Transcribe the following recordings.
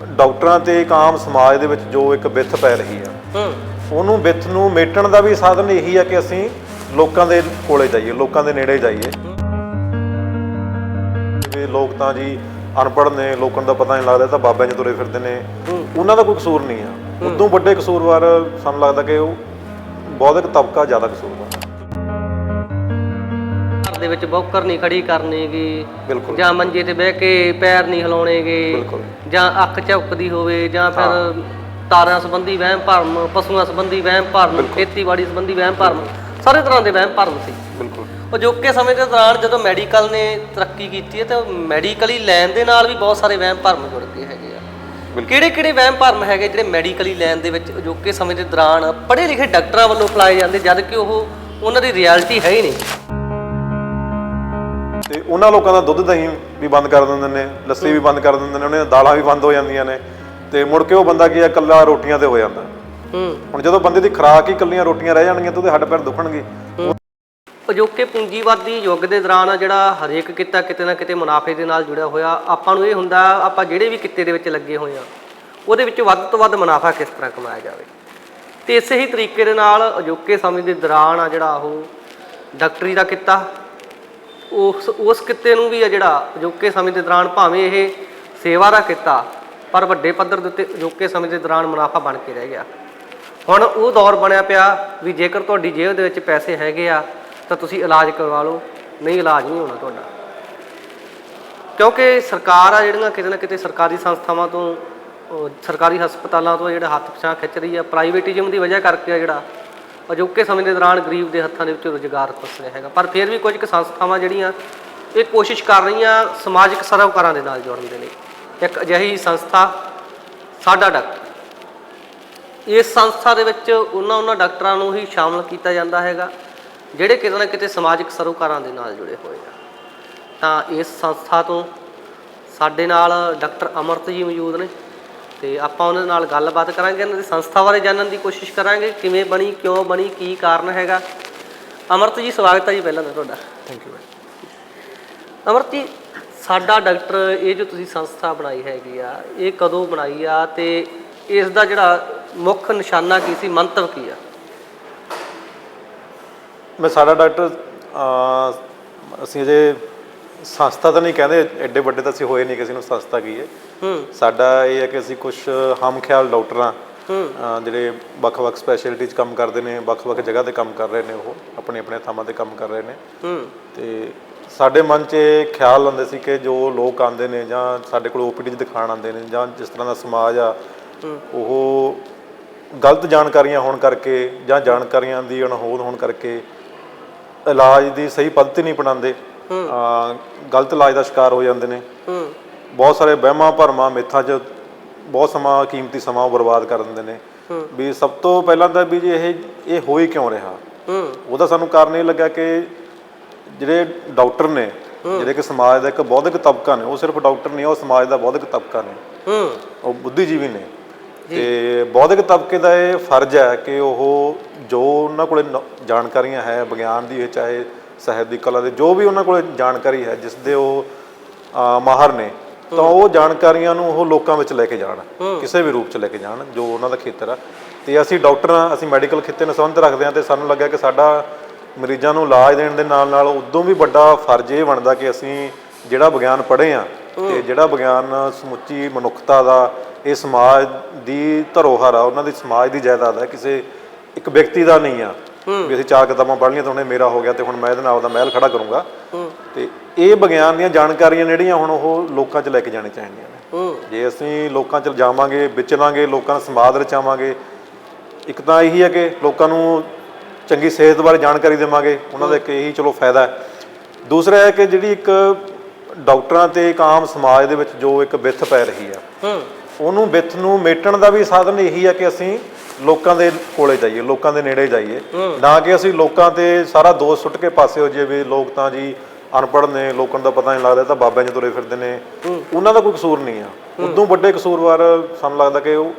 ਡਾਕਟਰਾਂ ਤੇ ਇੱਕ ਆਮ ਸਮਾਜ ਦੇ ਵਿੱਚ ਜੋ ਇੱਕ ਵਿੱਥ ਪੈ ਰਹੀ ਆ ਹੂੰ। ਉਹਨੂੰ ਵਿੱਥ ਨੂੰ ਮੇਟਣ ਦਾ ਵੀ ਸਾਧਨ ਇਹੀ ਆ ਕਿ ਅਸੀਂ ਲੋਕਾਂ ਦੇ ਕੋਲੇ ਜਾਈਏ ਲੋਕਾਂ ਦੇ ਨੇੜੇ ਜਾਈਏ। ਵੀ ਲੋਕ ਤਾਂ ਜੀ ਅਨਪੜ੍ਹ ਨੇ ਲੋਕਾਂ ਤਾਂ ਪਤਾ ਨਹੀਂ ਲੱਗਦਾ ਤਾਂ ਬਾਬਿਆਂ 'ਚ ਤੁਰੇ ਫਿਰਦੇ ਨੇ। ਉਹਨਾਂ ਦਾ ਕੋਈ ਕਸੂਰ ਨਹੀਂ ਆ। ਉਦੋਂ ਵੱਡੇ ਕਸੂਰਵਾਰ ਸਾਨੂੰ ਲੱਗਦਾ ਕਿ ਉਹ ਬੌਧਿਕ ਤਬਕਾ ਜ਼ਿਆਦਾ ਕਸੂਰਵਾਰ। ਦੇ ਵਿੱਚ ਬੌਕਰ ਨਹੀਂ ਖੜੀ ਕਰਨੀਗੀ ਬਿਲਕੁਲ। ਜਾਂ ਮੰਜੇ ਤੇ ਬਹਿ ਕੇ ਪੈਰ ਨਹੀਂ ਹਿਲਾਉਣੇਗੇ ਬਿਲਕੁਲ। ਜਾਂ ਅੱਖ ਝਪਕਦੀ ਹੋਵੇ ਜਾਂ ਫਿਰ ਤਾਰਿਆਂ ਸੰਬੰਧੀ ਵਹਿਮ ਭਰਮ ਪਸ਼ੂਆਂ ਸੰਬੰਧੀ ਵਹਿਮ ਭਰਮ ਖੇਤੀਬਾੜੀ ਸੰਬੰਧੀ ਵਹਿਮ ਭਰਮ ਸਾਰੇ ਤਰ੍ਹਾਂ ਦੇ ਵਹਿਮ ਭਰਮ ਸੀ। ਬਿਲਕੁਲ। ਅਜੋਕੇ ਸਮੇਂ ਦੇ ਦੌਰਾਨ ਜਦੋਂ ਮੈਡੀਕਲ ਨੇ ਤਰੱਕੀ ਕੀਤੀ ਹੈ ਤਾਂ ਮੈਡੀਕਲੀ ਲੈਣ ਦੇ ਨਾਲ ਵੀ ਬਹੁਤ ਸਾਰੇ ਵਹਿਮ ਭਰਮ ਜੁੜ ਗਏ ਹੈਗੇ ਆ। ਕਿਹੜੇ ਕਿਹੜੇ ਵਹਿਮ ਭਰਮ ਹੈਗੇ ਜਿਹੜੇ ਮੈਡੀਕਲੀ ਲੈਣ ਦੇ ਵਿੱਚ ਅਜੋਕੇ ਸਮੇਂ ਦੇ ਦੌਰਾਨ ਪੜ੍ਹੇ ਲਿਖੇ ਡਾਕਟਰਾਂ ਵੱਲੋਂ ਫਲਾਏ ਜਾਂਦੇ ਜਦ ਕਿ ਉਹ ਉਹਨਾਂ ਦੀ ਰਿਐਲਿਟੀ ਹੈ ਹੀ ਨਹੀਂ। ਤੇ ਉਹਨਾਂ ਲੋਕਾਂ ਦਾ ਦੁੱਧ ਦਹੀਂ ਵੀ ਬੰਦ ਕਰ ਦਿੰਦੇ ਨੇ ਲੱਸੀ ਵੀ ਬੰਦ ਕਰ ਦਿੰਦੇ ਨੇ ਉਹਨਾਂ ਦੀਆਂ ਦਾਲਾਂ ਵੀ ਬੰਦ ਹੋ ਜਾਂਦੀਆਂ ਨੇ ਤੇ ਮੁੜ ਕੇ ਉਹ ਬੰਦਾ ਕੀ ਆ ਇਕੱਲਾ ਰੋਟੀਆਂ ਤੇ ਹੋ ਜਾਂਦਾ। ਹੂੰ। ਹੁਣ ਜਦੋਂ ਬੰਦੇ ਦੀ ਖੁਰਾਕ ਹੀ ਇਕੱਲੀਆਂ ਰੋਟੀਆਂ ਰਹਿ ਜਾਣਗੀਆਂ ਤਾਂ ਉਹਦੇ ਹੱਡ ਪੈਰ ਦੁਖਣਗੇ। ਅਜੋਕੇ ਪੂੰਜੀਵਾਦੀ ਯੁੱਗ ਦੇ ਦੌਰਾਨ ਜਿਹੜਾ ਹਰੇਕ ਕਿੱਤਾ ਕਿਤੇ ਨਾ ਕਿਤੇ ਮੁਨਾਫੇ ਦੇ ਨਾਲ ਜੁੜਿਆ ਹੋਇਆ ਆਪਾਂ ਨੂੰ ਇਹ ਹੁੰਦਾ ਆਪਾਂ ਜਿਹੜੇ ਵੀ ਕਿੱਤੇ ਦੇ ਵਿੱਚ ਲੱਗੇ ਹੋਏ ਆ ਉਹਦੇ ਵਿੱਚ ਵੱਧ ਤੋਂ ਵੱਧ ਮੁਨਾਫਾ ਕਿਸ ਤਰ੍ਹਾਂ ਕਮਾਇਆ ਜਾਵੇ? ਤੇ ਇਸੇ ਹੀ ਤਰੀਕੇ ਦੇ ਨਾਲ ਅਜੋਕੇ ਸਮੇਂ ਦੇ ਦੌਰਾਨ ਆ ਜਿਹੜਾ ਉਹ ਡਾਕਟਰੀ ਦਾ ਕਿੱਤਾ ਉਸ ਉਸ ਕਿੱਤੇ ਨੂੰ ਵੀ ਆ ਜਿਹੜਾ ਅਜੋਕੇ ਸਮੇਂ ਦੇ ਦੌਰਾਨ ਭਾਵੇਂ ਇਹ ਸੇਵਾ ਦਾ ਕਿੱਤਾ, ਪਰ ਵੱਡੇ ਪੱਧਰ ਦੇ ਉੱਤੇ ਅਜੋਕੇ ਸਮੇਂ ਦੇ ਦੌਰਾਨ ਮੁਨਾਫਾ ਬਣ ਕੇ ਰਹਿ ਗਿਆ। ਹੁਣ ਉਹ ਦੌਰ ਬਣਿਆ ਪਿਆ ਵੀ ਜੇਕਰ ਤੁਹਾਡੀ ਜੇਬ ਦੇ ਵਿੱਚ ਪੈਸੇ ਹੈਗੇ ਆ, ਤਾਂ ਤੁਸੀਂ ਇਲਾਜ ਕਰਵਾ ਲਓ, ਨਹੀਂ ਇਲਾਜ ਨਹੀਂ ਹੋਣਾ ਤੁਹਾਡਾ। ਕਿਉਂਕਿ ਸਰਕਾਰ ਆ ਜਿਹੜੀਆਂ ਕਿਤੇ ਨਾ ਕਿਤੇ ਸਰਕਾਰੀ ਸੰਸਥਾਵਾਂ ਤੋਂ ਸਰਕਾਰੀ ਹਸਪਤਾਲਾਂ ਤੋਂ ਜਿਹੜਾ ਹੱਥ ਪਿਛਾਂ ਖਿੱਚ ਰਹੀ ਆ, ਪ੍ਰਾਈਵੇਟਿਜ਼ਮ ਦੀ ਵਜ੍ਹਾ ਕਰਕੇ ਆ ਜਿਹੜਾ ਅਜੋਕੇ ਸਮੇਂ ਦੇ ਦੌਰਾਨ ਗਰੀਬ ਦੇ ਹੱਥਾਂ ਦੇ ਵਿੱਚ ਰੁਜ਼ਗਾਰ ਫਸ ਰਿਹਾ ਹੈਗਾ। ਪਰ ਫਿਰ ਵੀ ਕੁਝ ਕੁ ਸੰਸਥਾਵਾਂ ਜਿਹੜੀਆਂ ਇਹ ਕੋਸ਼ਿਸ਼ ਕਰ ਰਹੀਆਂ ਸਮਾਜਿਕ ਸਰਵਕਾਰਾਂ ਦੇ ਨਾਲ ਜੁੜਨ ਦੇ ਲਈ। ਇੱਕ ਅਜਿਹੀ ਸੰਸਥਾ, ਸਾਡਾ ਡਾਕਟਰ। ਇਸ ਸੰਸਥਾ ਦੇ ਵਿੱਚ ਉਹਨਾਂ ਉਹਨਾਂ ਡਾਕਟਰਾਂ ਨੂੰ ਹੀ ਸ਼ਾਮਲ ਕੀਤਾ ਜਾਂਦਾ ਹੈਗਾ, ਜਿਹੜੇ ਕਿਤੇ ਨਾ ਕਿਤੇ ਸਮਾਜਿਕ ਸਰੋਕਾਰਾਂ ਦੇ ਨਾਲ ਜੁੜੇ ਹੋਏ ਆ। ਤਾਂ ਇਸ ਸੰਸਥਾ ਤੋਂ ਸਾਡੇ ਨਾਲ ਡਾਕਟਰ ਅਮਰਤ ਜੀ ਮੌਜੂਦ ਨੇ। ਤੇ ਆਪਾਂ ਉਹਨਾਂ ਨਾਲ ਗੱਲਬਾਤ ਕਰਾਂਗੇ ਇਹਨਾਂ ਦੀ ਸੰਸਥਾ ਬਾਰੇ ਜਾਣਨ ਦੀ ਕੋਸ਼ਿਸ਼ ਕਰਾਂਗੇ ਕਿਵੇਂ ਬਣੀ ਕਿਉਂ ਬਣੀ ਕੀ ਕਾਰਨ ਹੈਗਾ। ਅਮਰਤ ਜੀ ਸਵਾਗਤ ਹੈ ਜੀ ਪਹਿਲਾਂ ਤਾਂ ਤੁਹਾਡਾ। ਥੈਂਕ ਯੂ ਅਮਰਤ ਜੀ ਸਾਡਾ ਡਾਕਟਰ ਇਹ ਜੋ ਤੁਸੀਂ ਸੰਸਥਾ ਬਣਾਈ ਹੈਗੀ ਆ ਇਹ ਕਦੋਂ ਬਣਾਈ ਆ ਤੇ ਇਸ ਦਾ ਜਿਹੜਾ ਮੁੱਖ ਨਿਸ਼ਾਨਾ ਕੀ ਸੀ ਮੰਤਵ ਕੀ ਆ? ਮੈਂ ਸਾਡਾ ਡਾਕਟਰ ਅਸੀਂ ਅਜੇ ਸੰਸਥਾ ਤਾਂ ਨਹੀਂ ਕਹਿੰਦੇ ਐਡੇ ਵੱਡੇ ਤਾਂ ਅਸੀਂ ਹੋਏ ਨਹੀਂ ਕਿਸੇ ਨੂੰ ਸੰਸਥਾ ਕੀ ਹੂੰ। ਸਾਡਾ ਇਹ ਹੈ ਕਿ ਅਸੀਂ ਕੁਝ ਹਮ ਖਿਆਲ ਡਾਕਟਰਾਂ ਜਿਹੜੇ ਵੱਖ-ਵੱਖ ਸਪੈਸ਼ਲਿਟੀ 'ਚ ਕੰਮ ਕਰਦੇ ਨੇ ਵੱਖ-ਵੱਖ ਜਗ੍ਹਾ ਤੇ ਕੰਮ ਕਰ ਰਹੇ ਨੇ ਉਹ ਆਪਣੇ ਆਪਣੇ ਥਾਵਾਂ ਤੇ ਕੰਮ ਕਰ ਰਹੇ ਨੇ। ਤੇ ਸਾਡੇ ਮਨ 'ਚ ਇਹ ਖਿਆਲ ਆਉਂਦੇ ਸੀ ਕਿ ਜੋ ਲੋਕ ਆਉਂਦੇ ਨੇ ਜਾਂ ਸਾਡੇ ਕੋਲ ਓਪੀਡੀ 'ਚ ਦਿਖਾਣ ਆਉਂਦੇ ਨੇ ਜਾਂ ਜਿਸ ਤਰ੍ਹਾਂ ਦਾ ਸਮਾਜ ਆ ਉਹ ਗਲਤ ਜਾਣਕਾਰੀਆਂ ਹੋਣ ਕਰਕੇ ਜਾਂ ਜਾਣਕਾਰੀਆਂ ਦੀ ਅਣਹੋਂਦ ਹੋਣ ਕਰਕੇ ਇਲਾਜ ਦੀ ਸਹੀ ਪੱਧਤੀ ਨਹੀਂ ਅਪਣਾਉਂਦੇ ਗਲਤ ਇਲਾਜ ਦਾ ਸ਼ਿਕਾਰ ਹੋ ਜਾਂਦੇ ਨੇ। ਬਹੁਤ ਸਾਰੇ ਵਹਿਮਾਂ ਭਰਮਾਂ ਮਿੱਥਾਂ 'ਚ ਬਹੁਤ ਸਮਾਂ ਕੀਮਤੀ ਸਮਾਂ ਬਰਬਾਦ ਕਰ ਦਿੰਦੇ ਨੇ। ਵੀ ਸਭ ਤੋਂ ਪਹਿਲਾਂ ਤਾਂ ਵੀ ਜੀ ਇਹ ਇਹ ਹੋ ਹੀ ਕਿਉਂ ਰਿਹਾ? ਉਹਦਾ ਸਾਨੂੰ ਕਾਰਨ ਇਹ ਲੱਗਾ ਕਿ ਜਿਹੜੇ ਡਾਕਟਰ ਨੇ ਜਿਹੜੇ ਕਿ ਸਮਾਜ ਦਾ ਇੱਕ ਬੌਧਿਕ ਤਬਕਾ ਨੇ ਉਹ ਸਿਰਫ ਡਾਕਟਰ ਨਹੀਂ ਉਹ ਸਮਾਜ ਦਾ ਬੌਧਿਕ ਤਬਕਾ ਨੇ। ਉਹ ਬੁੱਧੀਜੀਵੀ ਨੇ। ਤੇ ਬੌਧਿਕ ਤਬਕੇ ਦਾ ਇਹ ਫਰਜ਼ ਹੈ ਕਿ ਉਹ ਜੋ ਉਹਨਾਂ ਕੋਲੇ ਜਾਣਕਾਰੀਆਂ ਹੈ ਵਿਗਿਆਨ ਦੀ ਹੈ ਚਾਹੇ ਸਾਹਿਤ ਦੀ ਕਲਾ ਦੇ ਜੋ ਵੀ ਉਹਨਾਂ ਕੋਲੇ ਜਾਣਕਾਰੀ ਹੈ ਜਿਸ ਦੇ ਉਹ ਮਾਹਰ ਨੇ ਤਾਂ ਉਹ ਜਾਣਕਾਰੀਆਂ ਨੂੰ ਉਹ ਲੋਕਾਂ ਵਿੱਚ ਲੈ ਕੇ ਜਾਣ ਕਿਸੇ ਵੀ ਰੂਪ ਚ ਲੈ ਕੇ ਜਾਣ ਜੋ ਉਹਨਾਂ ਦਾ ਖੇਤਰ ਆ। ਤੇ ਅਸੀਂ ਡਾਕਟਰ ਹਾਂ ਅਸੀਂ ਮੈਡੀਕਲ ਖੇਤਰ ਨਾਲ ਸੰਬੰਧ ਰੱਖਦੇ ਹਾਂ ਤੇ ਸਾਨੂੰ ਲੱਗਿਆ ਕਿ ਸਾਡਾ ਮਰੀਜ਼ਾਂ ਨੂੰ ਇਲਾਜ ਦੇਣ ਦੇ ਨਾਲ ਨਾਲ ਉਦੋਂ ਵੀ ਵੱਡਾ ਫਰਜ਼ ਇਹ ਬਣਦਾ ਕਿ ਅਸੀਂ ਜਿਹੜਾ ਵਿਗਿਆਨ ਪੜ੍ਹੇ ਆ ਤੇ ਜਿਹੜਾ ਵਿਗਿਆਨ ਸਮੁੱਚੀ ਮਨੁੱਖਤਾ ਦਾ ਇਹ ਸਮਾਜ ਦੀ ਧਰੋਹਰ ਆ ਉਹਨਾਂ ਦੀ ਸਮਾਜ ਦੀ ਜਾਇਦਾਦ ਹੈ ਕਿਸੇ ਇੱਕ ਵਿਅਕਤੀ ਦਾ ਨਹੀਂ ਆ। ਵੀ ਅਸੀਂ ਚਾਰ ਕਿਤਾਬਾਂ ਪੜ੍ਹ ਲਈਆਂ ਤਾਂ ਹੁਣ ਇਹ ਮੇਰਾ ਹੋ ਗਿਆ ਤੇ ਹੁਣ ਮੈਂ ਇਹਦੇ ਨਾਲ ਆਪਦਾ ਮਹਿਲ ਖੜਾ ਕਰੂੰਗਾ। ਤੇ ਇਹ ਵਿਗਿਆਨ ਦੀਆਂ ਜਾਣਕਾਰੀਆਂ ਜਿਹੜੀਆਂ ਹੁਣ ਉਹ ਲੋਕਾਂ 'ਚ ਲੈ ਕੇ ਜਾਣੀ ਚਾਹੀਦੀਆਂ ਨੇ। ਜੇ ਅਸੀਂ ਲੋਕਾਂ 'ਚ ਜਾਵਾਂਗੇ ਵਿਚਰਾਂਗੇ ਲੋਕਾਂ ਦਾ ਸਮਾਦ ਰਚਾਵਾਂਗੇ, ਇੱਕ ਤਾਂ ਇਹੀ ਹੈ ਕਿ ਲੋਕਾਂ ਨੂੰ ਚੰਗੀ ਸਿਹਤ ਬਾਰੇ ਜਾਣਕਾਰੀ ਦੇਵਾਂਗੇ, ਉਹਨਾਂ ਦਾ ਇੱਕ ਇਹੀ ਚਲੋ ਫਾਇਦਾ ਹੈ। ਦੂਸਰਾ ਹੈ ਕਿ ਜਿਹੜੀ ਇੱਕ ਡਾਕਟਰਾਂ ਤੇ ਇੱਕ ਆਮ ਸਮਾਜ ਦੇ ਵਿੱਚ ਜੋ ਇੱਕ ਵਿੱਥ ਪੈ ਰਹੀ ਆ ਉਹਨੂੰ ਵਿੱਥ ਨੂੰ ਮੇਟਣ ਦਾ ਵੀ ਸਾਧਨ ਇਹੀ ਆ ਕਿ ਅਸੀਂ ਲੋਕਾਂ ਦੇ ਕੋਲੇ ਜਾਈਏ ਲੋਕਾਂ ਦੇ ਨੇੜੇ ਜਾਈਏ। ਨਾ ਕਿ ਅਸੀਂ ਲੋਕਾਂ ਤੇ ਸਾਰਾ ਦੋਸ਼ ਸੁੱਟ ਕੇ ਪਾਸੇ ਹੋ ਜਾਈਏ ਵੀ ਲੋਕ ਤਾਂ ਜੀ ਅਨਪੜ੍ਹ ਨੇ ਲੋਕਾਂ ਤਾਂ ਪਤਾ ਨਹੀਂ ਲੱਗਦਾ ਤਾਂ ਬਾਬਿਆਂ 'ਚ ਤੁਰੇ ਫਿਰਦੇ ਨੇ। ਉਹਨਾਂ ਦਾ ਕੋਈ ਕਸੂਰ ਨਹੀਂ ਆ। ਉਦੋਂ ਵੱਡੇ ਕਸੂਰਵਾਰ ਸਾਨੂੰ ਲੱਗਦਾ ਕਿ ਉਹ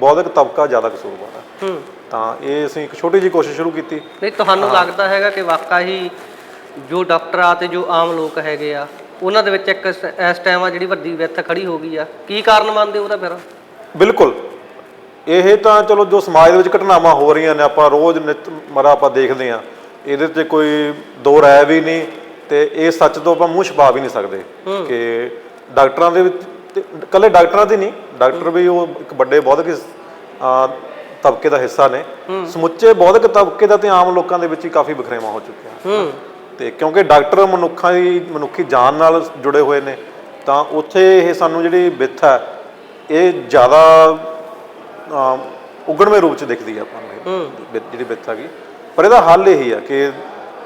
ਬੌਧਿਕ ਤਬਕਾ ਜ਼ਿਆਦਾ ਕਸੂਰਵਾਰ ਆ। ਤਾਂ ਇਹ ਅਸੀਂ ਇੱਕ ਛੋਟੀ ਜਿਹੀ ਕੋਸ਼ਿਸ਼ ਸ਼ੁਰੂ ਕੀਤੀ। ਨਹੀਂ ਤੁਹਾਨੂੰ ਲੱਗਦਾ ਹੈਗਾ ਕਿ ਵਾਕਈ ਹੀ ਜੋ ਡਾਕਟਰ ਆ ਤੇ ਜੋ ਆਮ ਲੋਕ ਹੈਗੇ ਆ ਉਹਨਾਂ ਦੇ ਵਿੱਚ ਇੱਕ ਇਸ ਇਸ ਟਾਈਮ ਆ ਜਿਹੜੀ ਵੱਡੀ ਵਿੱਥ ਖੜੀ ਹੋ ਗਈ ਆ। ਕੀ ਕਾਰਨ ਮੰਨਦੇ ਹੋ ਉਹਦਾ ਫਿਰ? ਬਿਲਕੁਲ। ਇਹ ਤਾਂ ਚਲੋ ਜੋ ਸਮਾਜ ਦੇ ਵਿੱਚ ਘਟਨਾਵਾਂ ਹੋ ਰਹੀਆਂ ਨੇ ਆਪਾਂ ਰੋਜ਼ ਨਿਤ ਮਰਾ ਆਪਾਂ ਦੇਖਦੇ ਆ ਇਹਦੇ ਤੇ ਕੋਈ ਦੋ ਰਾਏ ਵੀ ਨਹੀਂ ਤੇ ਇਹ ਸੱਚ ਤੋਂ ਆਪਾਂ ਮੂੰਹ ਛਪਾ ਵੀ ਨਹੀਂ ਸਕਦੇ ਕਿ ਡਾਕਟਰਾਂ ਦੇ ਵਿੱਚ ਤੇ ਇਕੱਲੇ ਡਾਕਟਰਾਂ ਦੀ ਨਹੀਂ ਡਾਕਟਰ ਵੀ ਉਹ ਇੱਕ ਵੱਡੇ ਬੌਧਿਕ ਤਬਕੇ ਦਾ ਹਿੱਸਾ ਨੇ। ਸਮੁੱਚੇ ਬੌਧਿਕ ਤਬਕੇ ਦਾ ਤੇ ਆਮ ਲੋਕਾਂ ਦੇ ਵਿੱਚ ਹੀ ਕਾਫੀ ਬਖਰੇਵਾ ਹੋ ਚੁੱਕਿਆ। ਹੂੰ। ਤੇ ਕਿਉਂਕਿ ਡਾਕਟਰ ਮਨੁੱਖਾਂ ਦੀ ਮਨੁੱਖੀ ਜਾਨ ਨਾਲ ਜੁੜੇ ਹੋਏ ਨੇ ਤਾਂ ਉੱਥੇ ਇਹ ਸਾਨੂੰ ਜਿਹੜੀ ਵਿੱਥ ਹੈ ਇਹ ਜ਼ਿਆਦਾ ਅਮ, ਉਗੜਵੇਂ ਰੂਪ ਚ ਦਿਖਦੀ ਆ ਆਪਾਂ ਨੂੰ ਜਿਹੜੀ ਵਿੱਥ ਹੈਗੀ। ਪਰ ਇਹਦਾ ਹੱਲ ਇਹੀ ਆ ਕਿ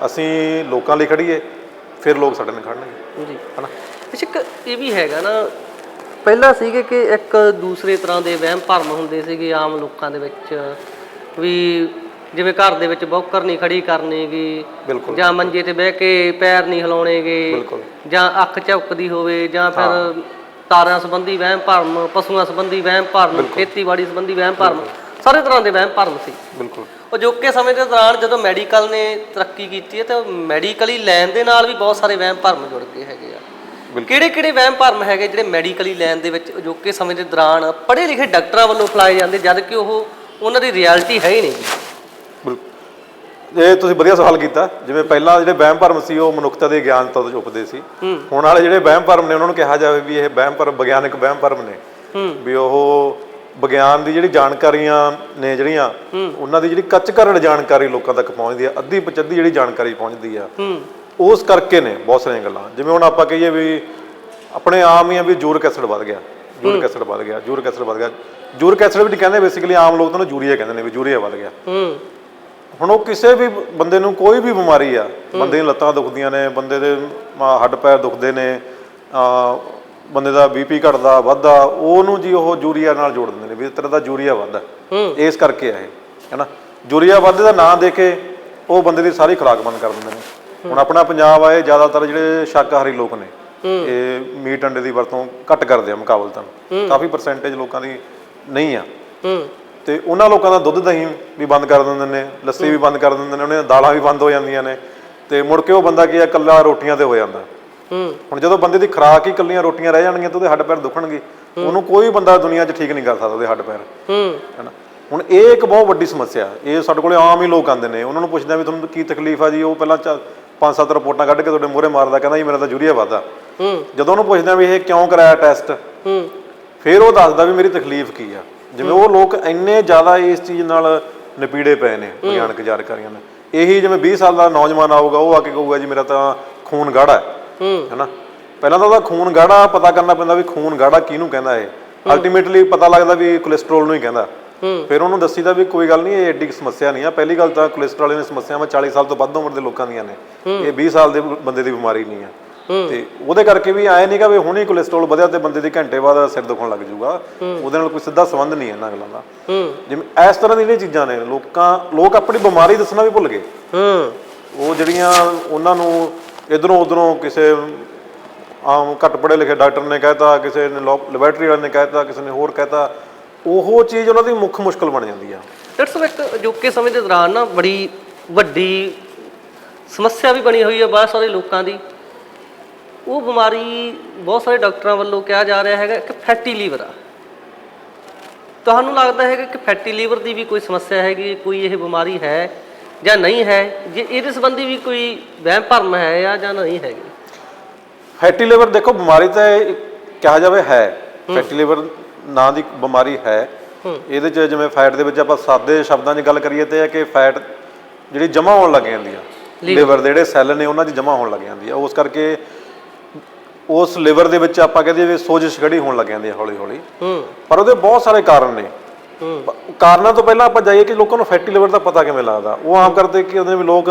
ਅਸੀਂ ਲੋਕਾਂ ਲਈ ਖੜੀਏ ਫਿਰ ਲੋਕ ਸਾਡੇ ਨਾਲ ਖੜਨਗੇ। ਜੀ। ਹਨਾ? ਅੱਛਾ ਇਹ ਵੀ ਹੈਗਾ ਨਾ ਪਹਿਲਾਂ ਸੀਗੇ ਕਿ ਇੱਕ ਦੂਸਰੇ ਤਰ੍ਹਾਂ ਦੇ ਵਹਿਮ ਭਰਮ ਹੁੰਦੇ ਸੀਗੇ ਆਮ ਲੋਕਾਂ ਦੇ ਵਿੱਚ ਵੀ ਜਿਵੇਂ ਘਰ ਦੇ ਵਿੱਚ ਬੌਕਰ ਨਹੀਂ ਖੜੀ ਕਰਨੀਗੀ ਬਿਲਕੁਲ। ਜਾਂ ਮੰਜੇ ਤੇ ਬਹਿ ਕੇ ਪੈਰ ਨਹੀਂ ਹਿਲਾਉਣੇਗੇ ਬਿਲਕੁਲ। ਜਾਂ ਅੱਖ ਝਪਕਦੀ ਹੋਵੇ ਜਾਂ ਫਿਰ ਤਾਰਿਆਂ ਸੰਬੰਧੀ ਵਹਿਮ ਭਰਮ ਪਸ਼ੂਆਂ ਸੰਬੰਧੀ ਵਹਿਮ ਭਰਮ ਖੇਤੀਬਾੜੀ ਸੰਬੰਧੀ ਵਹਿਮ ਭਰਮ ਸਾਰੇ ਤਰ੍ਹਾਂ ਦੇ ਵਹਿਮ ਭਰਮ ਸੀ। ਬਿਲਕੁਲ। ਅਜੋਕੇ ਸਮੇਂ ਦੇ ਦੌਰਾਨ ਜਦੋਂ ਮੈਡੀਕਲ ਨੇ ਤਰੱਕੀ ਕੀਤੀ ਹੈ ਤਾਂ ਮੈਡੀਕਲੀ ਲੈਣ ਦੇ ਨਾਲ ਵੀ ਬਹੁਤ ਸਾਰੇ ਵਹਿਮ ਭਰਮ ਜੁੜ ਗਏ ਹੈਗੇ ਆ। ਕਿਹੜੇ ਕਿਹੜੇ ਵਹਿਮ ਭਰਮ ਹੈਗੇ ਜਿਹੜੇ ਮੈਡੀਕਲੀ ਲੈਣ ਦੇ ਵਿੱਚ ਅਜੋਕੇ ਸਮੇਂ ਦੇ ਦੌਰਾਨ ਪੜ੍ਹੇ ਲਿਖੇ ਡਾਕਟਰਾਂ ਵੱਲੋਂ ਫੈਲਾਏ ਜਾਂਦੇ ਜਦ ਕਿ ਉਹ ਉਹਨਾਂ ਦੀ ਰਿਐਲਿਟੀ ਹੈ ਹੀ ਨਹੀਂ। ਇਹ ਤੁਸੀਂ ਵਧੀਆ ਸਵਾਲ ਕੀਤਾ। ਜਿਵੇਂ ਪਹਿਲਾਂ ਜਿਹੜੇ ਵਹਿਮ ਭਰਮ ਸੀ ਉਹ ਮਨੁੱਖਤਾ ਦੇ ਗਿਆਨਤਾ ਤੋਂ ਚੁੱਪਦੇ ਸੀ। ਹੁਣ ਵਾਲੇ ਜਿਹੜੇ ਵਹਿਮ ਭਰਮ ਨੇ ਉਹਨਾਂ ਨੂੰ ਕਿਹਾ ਜਾਵੇ ਵੀ ਇਹ ਵਹਿਮ ਭਰਮ ਵਿਗਿਆਨਕ ਵਹਿਮ ਭਰਮ ਨੇ। ਵੀ ਉਹ ਵਿਗਿਆਨ ਦੀ ਜਿਹੜੀ ਜਾਣਕਾਰੀਆਂ ਨੇ ਜਿਹੜੀਆਂ ਉਹਨਾਂ ਦੀ ਜਿਹੜੀ ਕੱਚ ਘਰੜ ਜਾਣਕਾਰੀ ਲੋਕਾਂ ਤੱਕ ਪਹੁੰਚਦੀ ਆ ਅੱਧੀ ਪਚੱਧੀ ਜਿਹੜੀ ਜਾਣਕਾਰੀ ਪਹੁੰਚਦੀ ਆ। ਉਸ ਕਰਕੇ ਨੇ ਬਹੁਤ ਸਾਰੀਆਂ ਗੱਲਾਂ। ਜਿਵੇਂ ਹੁਣ ਆਪਾਂ ਕਹੀਏ ਵੀ ਆਪਣੇ ਆਮ ਹੀ ਆ ਵੀ ਜੂਰਿਕ ਐਸਿਡ ਵੱਧ ਗਿਆ। ਜੂਰਿਕ ਐਸਿਡ ਵੱਧ ਗਿਆ ਜੂਰਿਕ ਐਸਿਡ ਵੱਧ ਗਿਆ। ਜੂਰਿਕ ਐਸਿਡ ਵੀ ਕਹਿੰਦੇ ਬੇਸਿਕਲੀ ਆਮ ਲੋਕ ਤਾਂ ਉਹਨੂੰ ਯੂਰੀਆ ਕਹਿੰਦੇ ਨੇ ਵੀ ਯੂਰੀਆ ਵੱਧ ਗਿਆ। ਹੂੰ। ਹੁਣ ਉਹ ਕਿਸੇ ਵੀ ਬੰਦੇ ਨੂੰ ਕੋਈ ਵੀ ਬਿਮਾਰੀ ਆ ਬੰਦੇ ਦੀਆਂ ਲੱਤਾਂ ਦੁਖਦੀਆਂ ਨੇ ਬੰਦੇ ਦੇ ਹੱਡ ਪੈਰ ਦੁਖਦੇ ਨੇ ਆ ਬੰਦੇ ਦਾ ਬੀਪੀ ਘਟਦਾ ਵੱਧਦਾ ਉਹਨੂੰ ਜੀ ਉਹ ਯੂਰੀਆ ਨਾਲ ਜੋੜ ਦਿੰਦੇ ਨੇ ਵੀ ਤਰ੍ਹਾਂ ਦਾ ਯੂਰੀਆ ਵੱਧਦਾ। ਇਸ ਕਰਕੇ ਆ ਇਹ ਹੈਨਾ? ਯੂਰੀਆ ਵੱਧਦੇ ਦਾ ਨਾਂ ਦੇ ਕੇ ਉਹ ਬੰਦੇ ਦੀ ਸਾਰੀ ਖੁਰਾਕ ਬੰਦ ਕਰ ਦਿੰਦੇ ਨੇ। ਹੁਣ ਆਪਣਾ ਪੰਜਾਬ ਆ ਇਹ ਜ਼ਿਆਦਾਤਰ ਜਿਹੜੇ ਸ਼ਾਕਾਹਾਰੀ ਲੋਕ ਨੇ ਇਹ ਮੀਟ ਅੰਡੇ ਦੀ ਵਰਤੋਂ ਘੱਟ ਕਰਦੇ ਆ ਮੁਕਾਬਲਤਨ। ਕਾਫੀ ਪਰਸੈਂਟੇਜ ਲੋਕਾਂ ਦੀ ਨਹੀਂ ਆ। ਤੇ ਉਹਨਾਂ ਲੋਕਾਂ ਦਾ ਦੁੱਧ ਦਹੀਂ ਵੀ ਬੰਦ ਕਰ ਦਿੰਦੇ ਨੇ ਲੱਸੀ ਵੀ ਬੰਦ ਕਰ ਦਿੰਦੇ ਨੇ ਉਹਨਾਂ ਦੀਆਂ ਦਾਲਾਂ ਵੀ ਬੰਦ ਹੋ ਜਾਂਦੀਆਂ ਨੇ ਤੇ ਮੁੜ ਕੇ ਉਹ ਬੰਦਾ ਕੀ ਆ ਇਕੱਲਾ ਰੋਟੀਆਂ ਤੇ ਹੋ ਜਾਂਦਾ। ਹੂੰ। ਹੁਣ ਜਦੋਂ ਬੰਦੇ ਦੀ ਖੁਰਾਕ ਹੀ ਇਕੱਲੀਆਂ ਰੋਟੀਆਂ ਰਹਿ ਜਾਣਗੀਆਂ ਤਾਂ ਉਹਦੇ ਹੱਡ ਪੈਰ ਦੁਖਣਗੇ ਉਹਨੂੰ ਕੋਈ ਬੰਦਾ ਦੁਨੀਆ 'ਚ ਠੀਕ ਨਹੀਂ ਕਰ ਸਕਦਾ ਉਹਦੇ ਹੱਡ ਪੈਰ। ਹੂੰ। ਹੈਨਾ? ਹੁਣ ਇਹ ਇੱਕ ਬਹੁਤ ਵੱਡੀ ਸਮੱਸਿਆ ਇਹ ਸਾਡੇ ਕੋਲੇ ਆਮ ਹੀ ਲੋਕ ਆਉਂਦੇ ਨੇ। ਉਹਨਾਂ ਨੂੰ ਪੁੱਛਦੇ ਆ ਵੀ ਤੁਹਾਨੂੰ ਕੀ ਤਕਲੀਫ ਆ ਜੀ? ਉਹ ਪਹਿਲਾਂ ਚ- ਪੰਜ ਸੱਤ ਰਿਪੋਰਟਾਂ ਕੱਢ ਕੇ ਤੁਹਾਡੇ ਮੂਹਰੇ ਮਾਰਦਾ ਕਹਿੰਦਾ ਜੀ ਮੇਰਾ ਤਾਂ ਯੂਰੀਆ ਵੱਧਦਾ। ਹੂੰ। ਜਦੋਂ ਉਹਨੂੰ ਪੁੱਛਦੇ ਆ ਵੀ ਇਹ ਕਿਉਂ ਕਰਾਇਆ ਟੈਸਟ ਹੂੰ। ਫਿਰ ਉਹ ਦੱਸਦਾ ਵੀ ਮੇਰੀ ਤਕਲੀਫ ਕੀ ਆ। ਜਿਵੇਂ ਉਹ ਲੋਕ ਇੰਨੇ ਜ਼ਿਆਦਾ ਇਸ ਚੀਜ਼ ਨਾਲ ਨਿਪੀੜੇ ਪਏ ਨੇ ਵਿਗਿਆਨਕ ਜਾਣਕਾਰੀਆਂ ਨੇ ਇਹੀ ਜਿਵੇਂ 20 ਸਾਲ ਦਾ ਨੌਜਵਾਨ ਆਊਗਾ ਉਹ ਆ ਕੇ ਕਹੂਗਾ ਜੀ ਮੇਰਾ ਤਾਂ ਖੂਨ ਗਾੜਾ ਹੈ। ਹੈਨਾ? ਪਹਿਲਾਂ ਤਾਂ ਉਹਦਾ ਖੂਨ ਗਾੜਾ ਪਤਾ ਕਰਨਾ ਪੈਂਦਾ ਵੀ ਖੂਨ ਗਾੜਾ ਕਿਹਨੂੰ ਕਹਿੰਦਾ ਹੈ। ਅਲਟੀਮੇਟਲੀ ਪਤਾ ਲੱਗਦਾ ਵੀ ਕੋਲੇਸਟ੍ਰੋਲ ਨੂੰ ਹੀ ਕਹਿੰਦਾ। ਫਿਰ ਉਹਨੂੰ ਦੱਸੀਦਾ ਵੀ ਕੋਈ ਗੱਲ ਨਹੀਂ ਇਹ ਐਡੀ ਸਮੱਸਿਆ ਨਹੀਂ ਆ। ਪਹਿਲੀ ਗੱਲ ਤਾਂ ਕੋਲੇਸਟ੍ਰੋਲ ਦੀਆਂ ਸਮੱਸਿਆਵਾਂ 40 ਸਾਲ ਤੋਂ ਵੱਧ ਉਮਰ ਦੇ ਲੋਕਾਂ ਦੀਆਂ ਨੇ। ਇਹ 20 ਸਾਲ ਦੇ ਬੰਦੇ ਦੀ ਬਿਮਾਰੀ ਨਹੀਂ ਆ। ਤੇ ਉਹਦੇ ਕਰਕੇ ਵੀ ਆਏ ਨਹੀਂਗਾ ਵੀ ਹੁਣੇ ਕੋਲੇਸਟ੍ਰੋਲ ਵਧਿਆ ਤੇ ਬੰਦੇ ਦੀ ਘੰਟੇ ਬਾਅਦ ਸਿਰ ਦੁਖਣ ਲੱਗ ਜਾਊਗਾ ਉਹਦੇ ਨਾਲ ਕੋਈ ਸਿੱਧਾ ਸੰਬੰਧ ਨਹੀਂ ਇਹਨਾਂ ਗੱਲਾਂ ਦਾ। ਜਿਵੇਂ ਇਸ ਤਰ੍ਹਾਂ ਦੀਆਂ ਚੀਜ਼ਾਂ ਨੇ ਲੋਕਾਂ ਲੋਕ ਆਪਣੀ ਬਿਮਾਰੀ ਦੱਸਣਾ ਵੀ ਭੁੱਲ ਗਏ। ਉਹ ਜਿਹੜੀਆਂ ਉਹਨਾਂ ਨੂੰ ਇਧਰੋਂ ਉਧਰੋਂ ਕਿਸੇ ਆਮ ਘੱਟ ਪੜ੍ਹੇ ਲਿਖੇ ਡਾਕਟਰ ਨੇ ਕਹਿਤਾ ਕਿਸੇ ਨੇ ਲੈਬੋਰੇਟਰੀ ਵਾਲੇ ਨੇ ਕਹਿਤਾ ਕਿਸੇ ਨੇ ਹੋਰ ਕਹਿਤਾ ਉਹ ਚੀਜ਼ ਉਹਨਾਂ ਦੀ ਮੁੱਖ ਮੁਸ਼ਕਲ ਬਣ ਜਾਂਦੀ ਆ। ਡਾਕਟਰ ਸਾਹਿਬ ਇੱਕ ਅਜੋਕੇ ਸਮੇਂ ਦੇ ਦੌਰਾਨ ਨਾ ਬੜੀ ਵੱਡੀ ਸਮੱਸਿਆ ਵੀ ਬਣੀ ਹੋਈ ਹੈ ਬਹੁਤ ਸਾਰੇ ਲੋਕਾਂ ਦੀ। ਉਹ ਬਿਮਾਰੀ ਬਹੁਤ ਸਾਰੇ ਡਾਕਟਰਾਂ ਵੱਲੋਂ ਕਿਹਾ ਜਾ ਰਿਹਾ ਹੈਗਾ ਕਿ ਫੈਟੀ ਲੀਵਰ ਆ। ਤੁਹਾਨੂੰ ਲੱਗਦਾ ਹੈਗਾ ਕਿ ਫੈਟੀ ਲੀਵਰ ਦੀ ਵੀ ਕੋਈ ਸਮੱਸਿਆ ਹੈਗੀ ਕੋਈ ਇਹ ਬਿਮਾਰੀ ਹੈ ਜਾਂ ਨਹੀਂ ਹੈ? ਜੇ ਇਹਦੇ ਸੰਬੰਧੀ ਵੀ ਕੋਈ ਵਹਿਮ ਭਰਮ ਹੈ ਜਾਂ ਜਾਂ ਨਹੀਂ ਹੈਗੀ? ਫੈਟੀ ਲਿਵਰ ਦੇਖੋ ਬਿਮਾਰੀ ਤਾਂ ਕਿਹਾ ਜਾਵੇ ਹੈ। ਫੈਟੀ ਲਿਵਰ ਨਾਂ ਦੀ ਬਿਮਾਰੀ ਹੈ। ਇਹਦੇ ਚ ਜਿਵੇਂ ਫੈਟ ਦੇ ਵਿੱਚ ਆਪਾਂ ਸਾਦੇ ਸ਼ਬਦਾਂ 'ਚ ਗੱਲ ਕਰੀਏ ਤੇ ਇਹ ਕਿ ਫੈਟ ਜਿਹੜੀ ਜਮਾ ਹੋਣ ਲੱਗ ਜਾਂਦੀ ਆ। ਲਿਵਰ ਦੇ ਜਿਹੜੇ ਸੈੱਲ ਨੇ ਉਹਨਾਂ 'ਚ ਜਮਾ ਹੋਣ ਲੱਗ ਜਾਂਦੀ ਆ। ਉਸ ਕਰਕੇ ਉਸ ਲਿਵਰ ਦੇ ਵਿੱਚ ਆਪਾਂ ਕਹਿੰਦੇ ਵੀ ਸੋਜਸ਼ ਖੜੀ ਹੋਣ ਲੱਗ ਜਾਂਦੀ ਆ ਹੌਲੀ ਹੌਲੀ। ਹੂੰ। ਪਰ ਉਹਦੇ ਬਹੁਤ ਸਾਰੇ ਕਾਰਨ ਨੇ। ਹੂੰ। ਕਾਰਨਾਂ ਤੋਂ ਪਹਿਲਾਂ ਆਪਾਂ ਜਾਈਏ ਕਿ ਲੋਕਾਂ ਨੂੰ ਫੈਟੀ ਲਿਵਰ ਦਾ ਪਤਾ ਕਿਵੇਂ ਲੱਗਦਾ। ਉਹ ਆਮ ਕਰਦੇ ਕਿ ਉਹਦੇ ਵੀ ਲੋਕ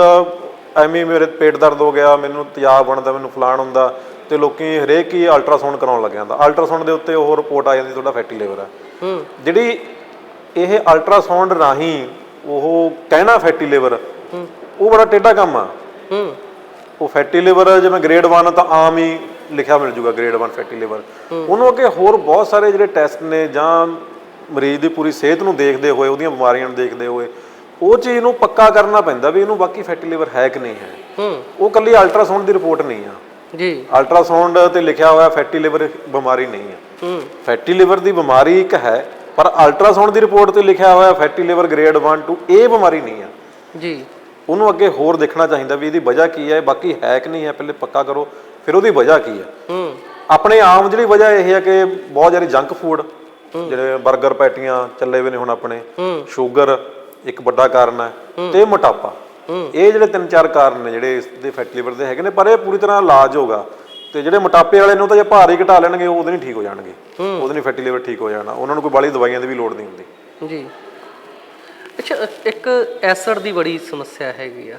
ਐਵੇਂ ਹੀ ਮੇਰੇ ਪੇਟ ਦਰਦ ਹੋ ਗਿਆ ਮੈਨੂੰ ਤਿਆਬ ਬਣਦਾ ਮੈਨੂੰ ਫਲਾਣ ਹੁੰਦਾ ਤੇ ਲੋਕੀ ਹਰੇਕ ਹੀ ਅਲਟਰਾਸਾਊਂਡ ਕਰਾਉਣ ਲੱਗ ਜਾਂਦਾ। ਅਲਟਰਾਸਾਊਂਡ ਦੇ ਉੱਤੇ ਉਹ ਰਿਪੋਰਟ ਆ ਜਾਂਦੀ ਤੁਹਾਡਾ ਫੈਟੀ ਲਿਵਰ ਆ। ਹੂੰ। ਜਿਹੜੀ ਇਹ ਅਲਟਰਾਸਾਊਂਡ ਰਾਹੀਂ ਉਹ ਕਹਿਣਾ ਫੈਟੀ ਲਿਵਰ ਉਹ ਬੜਾ ਟੇਢਾ ਕੰਮ ਆ। ਹੂੰ। ਉਹ ਫੈਟੀ ਲਿਵਰ ਜਿਵੇਂ ਗ੍ਰੇਡ 1 ਤਾਂ ਆਮ ਹੀ ਲਿਖਿਆ ਮਿਲ ਜੂਗਾ ਗ੍ਰੇਡ 1 ਫੈਟੀ ਲਿਵਰ ਉਹਨੂੰ ਅੱਗੇ ਹੋਰ ਬਹੁਤ ਸਾਰੇ ਜਿਹੜੇ ਟੈਸਟ ਨੇ ਜਾਂ ਮਰੀਜ਼ ਦੀ ਪੂਰੀ ਸਿਹਤ ਨੂੰ ਦੇਖਦੇ ਹੋਏ ਉਹਦੀਆਂ ਬਿਮਾਰੀਆਂ ਨੂੰ ਦੇਖਦੇ ਹੋਏ ਉਹ ਚੀਜ਼ ਨੂੰ ਪੱਕਾ ਕਰਨਾ ਪੈਂਦਾ ਵੀ ਇਹਨੂੰ ਬਾਕੀ ਫੈਟੀ ਲਿਵਰ ਹੈ ਕਿ ਨਹੀਂ ਹੈ। ਉਹ ਕੱਲੀ ਅਲਟਰਾਸਾਊਂਡ ਦੀ ਰਿਪੋਰਟ ਨਹੀਂ ਆ। ਜੀ। ਅਲਟਰਾਸਾਊਂਡ ਤੇ ਲਿਖਿਆ ਹੋਇਆ ਫੈਟੀ ਲਿਵਰ ਬਿਮਾਰੀ ਨਹੀਂ ਹੈ। ਹੂੰ। ਫੈਟੀ ਲਿਵਰ ਦੀ ਬਿਮਾਰੀ ਇੱਕ ਹੈ ਪਰ ਅਲਟਰਾਸਾਊਂਡ ਦੀ ਰਿਪੋਰਟ ਤੇ ਲਿਖਿਆ ਹੋਇਆ ਫੈਟੀ ਲਿਵਰ ਗ੍ਰੇਡ 1 2 ਇਹ ਬਿਮਾਰੀ ਨਹੀਂ ਹੈ ਜੀ। ਉਹਨੂੰ ਅੱਗੇ ਹੋਰ ਦੇਖਣਾ ਚਾਹੀਦਾ ਵੀ ਇਹਦੀ ਵਜ੍ਹਾ ਕੀ ਹੈ ਬਾਕੀ ਹੈ ਕਿ ਨਹੀਂ ਹੈ ਪਹਿਲੇ ਪੱਕਾ ਕਰੋ। ਫਿਰ ਉਹਦੀ ਵਜ੍ਹਾ ਕੀ ਹੈ? ਹੂੰ। ਆਪਣੇ ਆਮ ਜਿਹੜੀ ਵਜ੍ਹਾ ਇਹ ਹੈ ਕਿ ਬਹੁਤ ਜ਼ਿਆਦਾ ਜੰਕ ਫੂਡ ਜਿਹੜੇ 버ਗਰ ਪੈਟੀਆਂ ਚੱਲੇ ਹੋਏ ਨੇ ਹੁਣ ਆਪਣੇ ਸ਼ੂਗਰ ਇੱਕ ਵੱਡਾ ਕਾਰਨ ਹੈ ਤੇ ਮੋਟਾਪਾ। ਇਹ ਜਿਹੜੇ ਤਿੰਨ ਚਾਰ ਕਾਰਨ ਨੇ ਜਿਹੜੇ ਇਸ ਦੇ ਫੈਟੀ ਲਿਵਰ ਦੇ ਹੈਗੇ ਨੇ ਪਰ ਇਹ ਪੂਰੀ ਤਰ੍ਹਾਂ ਇਲਾਜ ਹੋਗਾ ਤੇ ਜਿਹੜੇ ਮੋਟਾਪੇ ਵਾਲੇ ਨੂੰ ਤਾਂ ਜੇ ਭਾਰ ਹੀ ਘਟਾ ਲੈਣਗੇ ਉਹਦੇ ਨਹੀਂ ਠੀਕ ਹੋ ਜਾਣਗੇ। ਉਹਦੇ ਨਹੀਂ ਫੈਟੀ ਲਿਵਰ ਠੀਕ ਹੋ ਜਾਣਾ। ਉਹਨਾਂ ਨੂੰ ਕੋਈ ਬਾਲੀ ਦਵਾਈਆਂ ਦੀ ਵੀ ਲੋੜ ਨਹੀਂ ਹੁੰਦੀ। ਜੀ। ਅੱਛਾ ਇੱਕ ਐਸਿਡ ਦੀ ਬੜੀ ਸਮੱਸਿਆ ਹੈਗੀ ਆ।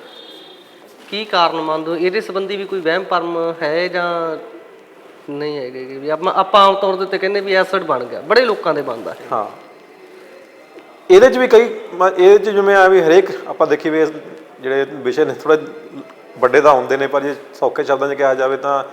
ਕੀ ਕਾਰਨ ਮੰਨਦੇ ਹੋ? ਇਹਦੇ ਸੰਬੰਧੀ ਵੀ ਕੋਈ ਵਹਿਮ ਭਰਮ ਹੈ ਜਾਂ ਨਹੀਂ ਹੈਗੇ ਗੇ? ਵੀ ਆਪਾਂ ਆਪਾਂ ਆਮ ਤੌਰ ਦੇ ਉੱਤੇ ਕਹਿੰਦੇ ਵੀ ਐਸਿਡ ਬਣ ਗਿਆ। ਬੜੇ ਲੋਕਾਂ ਦੇ ਬਣਦਾ ਹੈ ਹਾਂ। ਇਹਦੇ 'ਚ ਵੀ ਕਈ ਮ- ਇਹਦੇ 'ਚ ਜਿਵੇਂ ਆ ਵੀ ਹਰੇਕ ਆਪਾਂ ਦੇਖੀ ਵੀ ਇਸ ਜਿਹੜੇ ਵਿਸ਼ੇ ਨੇ ਥੋੜਾ ਵੱਡੇ ਤਾਂ ਹੁੰਦੇ ਨੇ, ਪਰ ਜੇ ਸੌਖੇ ਸ਼ਬਦਾਂ 'ਚ ਕਿਹਾ ਜਾਵੇ ਤਾਂ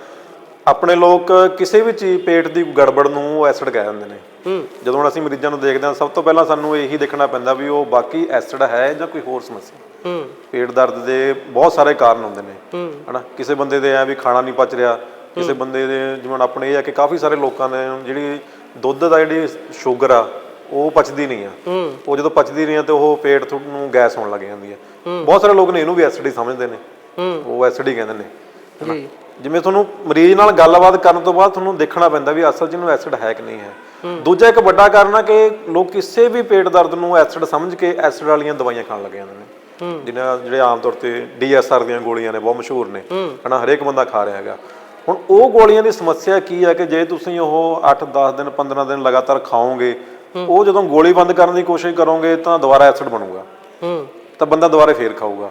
ਆਪਣੇ ਲੋਕ ਕਿਸੇ ਵੀ ਚੀਜ਼ ਪੇਟ ਦੀ ਗੜਬੜ ਨੂੰ ਐਸਿਡ ਕਹਿ ਦਿੰਦੇ ਨੇ। ਹੂੰ। ਜਦੋਂ ਹੁਣ ਅਸੀਂ ਮਰੀਜ਼ਾਂ ਨੂੰ ਦੇਖਦੇ ਹਾਂ ਸਭ ਤੋਂ ਪਹਿਲਾਂ ਸਾਨੂੰ ਇਹੀ ਦੇਖਣਾ ਪੈਂਦਾ ਵੀ ਉਹ ਬਾਕੀ ਐਸਿਡ ਹੈ ਜਾਂ ਕੋਈ ਹੋਰ ਸਮੱਸਿਆ। ਹੂੰ। ਪੇਟ ਦਰਦ ਦੇ ਬਹੁਤ ਸਾਰੇ ਕਾਰਨ ਹੁੰਦੇ ਨੇ। ਹੂੰ। ਹਨਾ? ਕਿਸੇ ਬੰਦੇ ਦੇ ਐ ਵੀ ਖਾਣਾ ਨਹੀਂ ਪਚ ਰਿਹਾ ਕਿਸੇ ਬੰਦੇ ਦੇ ਜਿਵੇਂ ਆਪਣੇ ਇਹ ਆ ਕਿ ਕਾਫੀ ਸਾਰੇ ਲੋਕਾਂ ਨੇ ਜਿਹੜੀ ਦੁੱਧ ਦਾ ਜਿਹੜੀ ਸ਼ੂਗਰ ਆ ਉਹ ਪਚਦੀ ਨਹੀਂ ਆ। ਉਹ ਜਦੋਂ ਪਚਦੀ ਨਹੀਂ ਆ ਤੇ ਉਹ ਪੇਟ ਨੂੰ ਗੈਸ ਹੋਣ ਲੱਗ ਜਾਂਦੀ ਹੈ। ਬਹੁਤ ਸਾਰੇ ਲੋਕ ਨੇ ਇਹਨੂੰ ਵੀ ਐਸਿਡ ਹੀ ਸਮਝਦੇ ਨੇ। ਉਹ ਐਸਿਡ ਹੀ ਕਹਿੰਦੇ ਨੇ। ਜੀ। ਜਿਵੇਂ ਤੁਹਾਨੂੰ ਮਰੀਜ਼ ਨਾਲ ਗੱਲਬਾਤ ਕਰਨ ਤੋਂ ਬਾਅਦ ਤੁਹਾਨੂੰ ਦੇਖਣਾ ਪੈਂਦਾ ਵੀ ਅਸਲ 'ਚ ਇਹਨੂੰ ਐਸਿਡ ਹੈ ਕਿ ਨਹੀਂ ਹੈ। ਦੂਜਾ ਇੱਕ ਵੱਡਾ ਕਾਰਨ ਆ ਕਿ ਲੋਕ ਕਿਸੇ ਵੀ ਪੇਟ ਦਰਦ ਨੂੰ ਐਸਿਡ ਸਮਝ ਕੇ ਐਸਿਡ ਵਾਲੀਆਂ ਦਵਾਈਆਂ ਖਾਣ ਲੱਗ ਜਾਂਦੇ ਨੇ। ਜਿਨ੍ਹਾਂ ਜਿਹੜੇ ਆਮ ਤੌਰ ਤੇ ਡੀਐਸਆਰ ਦੀਆਂ ਗੋਲੀਆਂ ਨੇ ਬਹੁਤ ਮਸ਼ਹੂਰ ਨੇ। ਹਨਾ ਹਰੇਕ ਬੰਦਾ ਖਾ ਰਿਹਾ ਹੈਗਾ। ਹੁਣ ਉਹ ਗੋਲੀਆਂ ਦੀ ਸਮੱਸਿਆ ਕੀ ਹੈ ਕਿ ਜੇ ਤੁਸੀਂ ਉਹ 8-10 ਦਿਨ 15 ਦਿਨ ਲਗਾਤਾਰ ਖਾਓਗੇ ਉਹ ਜਦੋਂ ਗੋਲੀ ਬੰਦ ਕਰਨ ਦੀ ਕੋਸ਼ਿਸ਼ ਕਰੋਗੇ ਤਾਂ ਦੁਬਾਰਾ ਐਸਿਡ ਬਣੂਗਾ। ਹੂੰ। ਤਾਂ ਬੰਦਾ ਦੁਬਾਰਾ ਫੇਰ ਖਾਊਗਾ।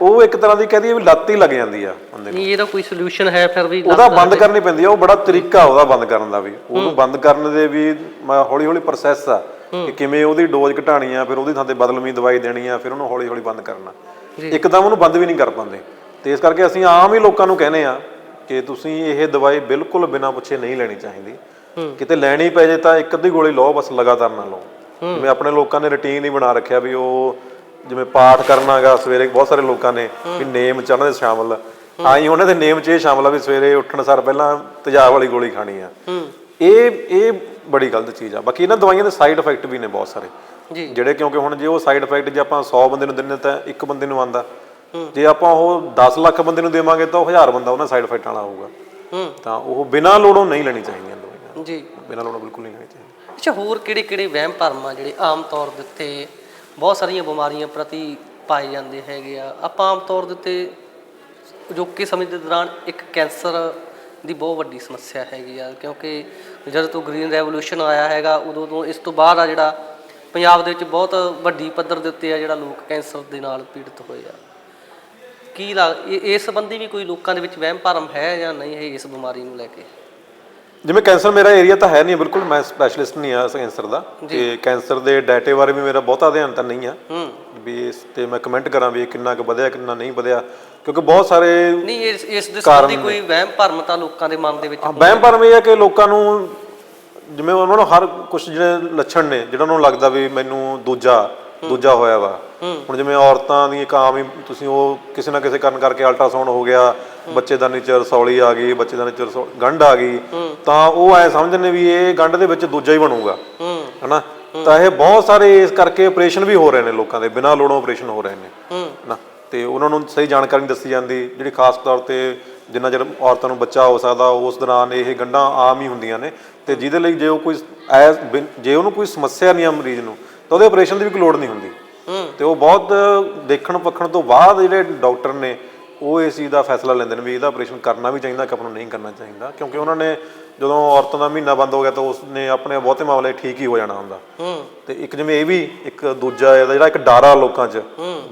ਉਹ ਇੱਕ ਤਰ੍ਹਾਂ ਦੀ ਕਹਦੀ ਵੀ ਲੱਤ ਹੀ ਲੱਗ ਜਾਂਦੀ ਆ ਬੰਦੇ ਨੂੰ ਨਹੀਂ ਇਹਦਾ ਕੋਈ ਸੋਲੂਸ਼ਨ ਹੈ ਫਿਰ ਵੀ ਉਹਦਾ ਬੰਦ ਕਰਨੀ ਪੈਂਦੀ ਆ ਉਹ ਬੜਾ ਤਰੀਕਾ ਉਹਦਾ ਬੰਦ ਕਰਨ ਦਾ ਵੀ। ਉਹਨੂੰ ਬੰਦ ਕਰਨ ਦੇ ਵੀ ਹੌਲੀ ਹੌਲੀ ਪ੍ਰੋਸੈਸ ਆ ਕਿ ਕਿਵੇਂ ਉਹਦੀ ਡੋਜ਼ ਘਟਾਣੀ ਆ ਫਿਰ ਉਹਦੀ ਥਾਂ ਤੇ ਬਦਲਵੀਂ ਦਵਾਈ ਦੇਣੀ ਆ ਫਿਰ ਉਹਨੂੰ ਹੌਲੀ ਹੌਲੀ ਬੰਦ ਕਰਨਾ। ਇੱਕਦਮ ਉਹਨੂੰ ਬੰਦ ਵੀ ਨਹੀਂ ਕਰ ਪਾਉਂਦੇ। ਤੇ ਇਸ ਕਰਕੇ ਅਸੀਂ ਆਮ ਹੀ ਲੋਕਾਂ ਨੂੰ ਕਹਿੰਦੇ ਆ ਕਿ ਤੁਸੀਂ ਇਹ ਦਵਾਈ ਬਿਲਕੁਲ ਬਿਨਾਂ ਪੁੱਛੇ ਨਹੀਂ ਲੈਣੀ ਚਾਹੀਦੀ। ਕਿਤੇ ਲੈਣੀ ਪੈ ਜੇ ਤਾਂ ਇੱਕ ਅੱਧੀ ਗੋਲੀ ਲਓ ਬਸ ਲਗਾਤਾਰ ਨਾ ਲਓ। ਜਿਵੇਂ ਆਪਣੇ ਲੋਕਾਂ ਨੇ ਰੁਟੀਨ ਹੀ ਬਣਾ ਰੱਖਿਆ ਵੀ ਉਹ ਜਿਵੇਂ ਪਾਠ ਕਰਨਾਗਾ ਸਵੇਰੇ ਬਹੁਤ ਸਾਰੇ ਲੋਕਾਂ ਨੇ ਵੀ ਨੇਮ ਚੜ੍ਹਨ ਦੇ ਸ਼ਾਮਲ। ਆਈ ਉਹਨਾਂ ਦੇ ਨੇਮ 'ਚ ਇਹ ਸ਼ਾਮਲ ਆ ਵੀ ਸਵੇਰੇ ਉੱਠਣ ਸਾਰ ਪਹਿਲਾਂ ਤੇਜ਼ਾਬ ਵਾਲੀ ਗੋਲੀ ਖਾਣੀ ਆ। ਇਹ ਇਹ ਬੜੀ ਗਲਤ ਚੀਜ਼ ਆ। ਬਾਕੀ ਇਹਨਾਂ ਦਵਾਈਆਂ ਦੇ ਸਾਈਡ ਇਫੈਕਟ ਵੀ ਨੇ ਬਹੁਤ ਸਾਰੇ। ਜੀ। ਜਿਹੜੇ ਕਿਉਂਕਿ ਹੁਣ ਜੇ ਉਹ ਸਾਈਡ ਇਫੈਕਟ ਜੇ ਆਪਾਂ 100 ਬੰਦੇ ਨੂੰ ਦਿੰਨੇ ਤਾਂ ਇੱਕ ਬੰਦੇ ਨੂੰ ਆਂਦਾ ਜੇ ਆਪਾਂ ਉਹ 10 ਲੱਖ ਬੰਦੇ ਨੂੰ ਦੇਵਾਂਗੇ ਤਾਂ ਉਹ 1000 ਬੰਦਾ ਉਹਨਾਂ ਸਾਈਡ ਇਫੈਕਟ ਵਾਲਾ ਹੋਊਗਾ। ਤਾਂ ਉਹ ਬਿਨਾਂ ਲੋੜੋਂ ਨਹੀਂ ਲੈਣੀ ਚਾਹੀਦੀਆਂ ਦਵਾਈਆਂ। ਜੀ। ਬਿਨਾਂ ਲੋੜੋਂ ਬਿਲਕੁਲ ਨਹੀਂ ਲੈਣੀ ਚਾਹੀਦੀਆਂ ਅੱਛਾ ਹੋਰ ਕਿਹੜੇ ਕਿਹੜੇ ਵਹਿਮ ਭਰਮ ਆ ਜਿਹੜੇ ਆਮ ਤੌਰ ਦੇ ਉੱਤੇ ਬਹੁਤ ਸਾਰੀਆਂ ਬਿਮਾਰੀਆਂ ਪ੍ਰਤੀ ਪਾਏ ਜਾਂਦੇ ਹੈਗੇ ਆ। ਆਪਾਂ ਆਮ ਤੌਰ ਦੇ ਉੱਤੇ ਅਜੋਕੇ ਸਮੇਂ ਦੇ ਦੌਰਾਨ ਇੱਕ ਕੈਂਸਰ ਦੀ ਬਹੁਤ ਵੱਡੀ ਸਮੱਸਿਆ ਹੈਗੀ ਆ, ਕਿਉਂਕਿ ਜਦੋਂ ਤੋਂ ਗ੍ਰੀਨ ਰੈਵੋਲੂਸ਼ਨ ਆਇਆ ਹੈਗਾ, ਉਦੋਂ ਤੋਂ ਇਸ ਤੋਂ ਬਾਅਦ ਆ ਜਿਹੜਾ ਪੰਜਾਬ ਦੇ ਵਿੱਚ ਬਹੁਤ ਵੱਡੀ ਪੱਧਰ ਦੇ ਉੱਤੇ ਆ ਜਿਹੜਾ ਲੋਕ ਕੈਂਸਰ ਦੇ ਨਾਲ ਪੀੜਤ ਹੋਏ ਆ। ਕੀ ਲੱਗ ਇਹ- ਇਸ ਸੰਬੰਧੀ ਵੀ ਕੋਈ ਲੋਕਾਂ ਦੇ ਵਿੱਚ ਵਹਿਮ ਭਰਮ ਹੈ ਜਾਂ ਨਹੀਂ ਹੈ ਇਸ ਬਿਮਾਰੀ ਨੂੰ ਲੈ ਕੇ? ਜਿਵੇਂ ਕੈਂਸਰ ਮੇਰਾ ਏਰੀਆ ਤਾਂ ਹੈ ਨਹੀਂ ਬਿਲਕੁਲ ਮੈਂ ਸਪੈਸ਼ਲਿਸਟ ਨਹੀਂ ਆ ਕੈਂਸਰ ਦਾ। ਤੇ ਕੈਂਸਰ ਦੇ ਡਾਟੇ ਬਾਰੇ ਵੀ ਮੇਰਾ ਬਹੁਤਾ ਅਧਿਐਨ ਤਾਂ ਨਹੀਂ ਆ। ਹੂੰ। ਵੀ ਇਸ ਤੇ ਮੈਂ ਕਮੈਂਟ ਕਰਾਂ ਵੀ ਕਿੰਨਾ ਕੁ ਵਧਿਆ ਕਿੰਨਾ ਨਹੀਂ ਵਧਿਆ। ਕਿਉਂਕਿ ਬਹੁਤ ਸਾਰੇ ਨਹੀਂ ਇਸ ਇਸ ਦੇ ਸੰਬੰਧੀ ਕੋਈ ਵਹਿਮ ਭਰਮ ਤਾਂ ਲੋਕਾਂ ਦੇ ਮਨ ਦੇ ਵਿੱਚ ਵਹਿਮ ਭਰਮ ਇਹ ਹੈ ਕਿ ਲੋਕਾਂ ਨੂੰ ਜਿਵੇਂ ਉਹਨਾਂ ਨੂੰ ਹਰ ਕੁਝ ਜਿਹੜੇ ਲੱਛਣ ਨੇ ਜਿਹੜਾ ਉਹਨਾਂ ਨੂੰ ਲੱਗਦਾ ਵੀ ਮੈਨੂੰ ਦੂਜਾ ਦੂਜਾ ਹੋਇਆ ਵਾ। ਹੁਣ ਜਿਵੇਂ ਔਰਤਾਂ ਦੀ ਇੱਕ ਆਮ ਹੀ ਤੁਸੀਂ ਉਹ ਕਿਸੇ ਨਾ ਕਿਸੇ ਕਾਰਨ ਕਰਕੇ ਅਲਟਰਾਸਾਊਂਡ ਹੋ ਗਿਆ ਬੱਚੇ ਦਾ ਨੀਚੇ ਰਸੌਲੀ ਆ ਗਈ ਬੱਚੇ ਦਾ ਨੀਚੇ ਰਸੌ- ਗੰਢ ਆ ਗਈ ਤਾਂ ਉਹ ਐ ਸਮਝਦੇ ਨੇ ਵੀ ਇਹ ਗੰਢ ਦੇ ਵਿੱਚ ਦੂਜਾ ਹੀ ਬਣੂਗਾ। ਹਨਾ? ਤਾਂ ਇਹ ਬਹੁਤ ਸਾਰੇ ਇਸ ਕਰਕੇ ਆਪਰੇਸ਼ਨ ਵੀ ਹੋ ਰਹੇ ਨੇ ਲੋਕਾਂ ਦੇ ਬਿਨਾਂ ਲੋੜੋਂ ਆਪਰੇਸ਼ਨ ਹੋ ਰਹੇ ਨੇ। ਹੂੰ। ਨਾ ਤੇ ਉਹਨਾਂ ਨੂੰ ਸਹੀ ਜਾਣਕਾਰੀ ਨਹੀਂ ਦੱਸੀ ਜਾਂਦੀ ਜਿਹੜੀ ਖਾਸ ਤੌਰ ਤੇ ਜਿੰਨਾ ਚਿਰ ਔਰਤਾਂ ਨੂੰ ਬੱਚਾ ਹੋ ਸਕਦਾ ਉਸ ਦੌਰਾਨ ਇਹ ਗੰਢਾਂ ਆਮ ਹੀ ਹੁੰਦੀਆਂ ਨੇ। ਤੇ ਜਿਹਦੇ ਲਈ ਜੇ ਉਹ ਕੋਈ ਜੇ ਉਹਨੂੰ ਕੋਈ ਸਮੱਸਿਆ ਨਹੀਂ ਆ ਮਰੀਜ਼ ਨੂੰ ਤਾਂ ਉਹਦੇ ਆਪਰੇਸ਼ਨ ਦੀ ਵੀ ਕੋਈ ਲੋੜ ਨਹੀਂ ਹੁੰਦੀ। ਹੂੰ। ਤੇ ਉਹ ਬਹੁਤ ਦੇਖਣ ਪੱਖਣ ਤੋਂ ਬਾਅਦ ਜਿਹੜੇ ਡਾਕਟਰ ਨੇ ਉਹ ਇਸ ਚੀਜ਼ ਦਾ ਫੈਸਲਾ ਲੈਂਦੇ ਨੇ ਵੀ ਇਹਦਾ ਆਪਰੇਸ਼ਨ ਕਰਨਾ ਵੀ ਚਾਹੀਦਾ ਕਿ ਆਪਾਂ ਨੂੰ ਨਹੀਂ ਕਰਨਾ ਚਾਹੀਦਾ। ਕਿਉਂਕਿ ਉਹਨਾਂ ਨੇ ਜਦੋਂ ਔਰਤਾਂ ਦਾ ਮਹੀਨਾ ਬੰਦ ਹੋ ਗਿਆ ਤਾਂ ਉਸਨੇ ਆਪਣੇ ਬਹੁਤੇ ਮਾਮਲੇ ਠੀਕ ਹੀ ਹੋ ਜਾਣਾ ਹੁੰਦਾ। ਹੂੰ। ਤੇ ਇੱਕ ਜਿਵੇਂ ਇਹ ਵੀ ਇੱਕ ਦੂਜਾ ਇਹਦਾ ਜਿਹੜਾ ਇੱਕ ਡਰ ਲੋਕਾਂ 'ਚ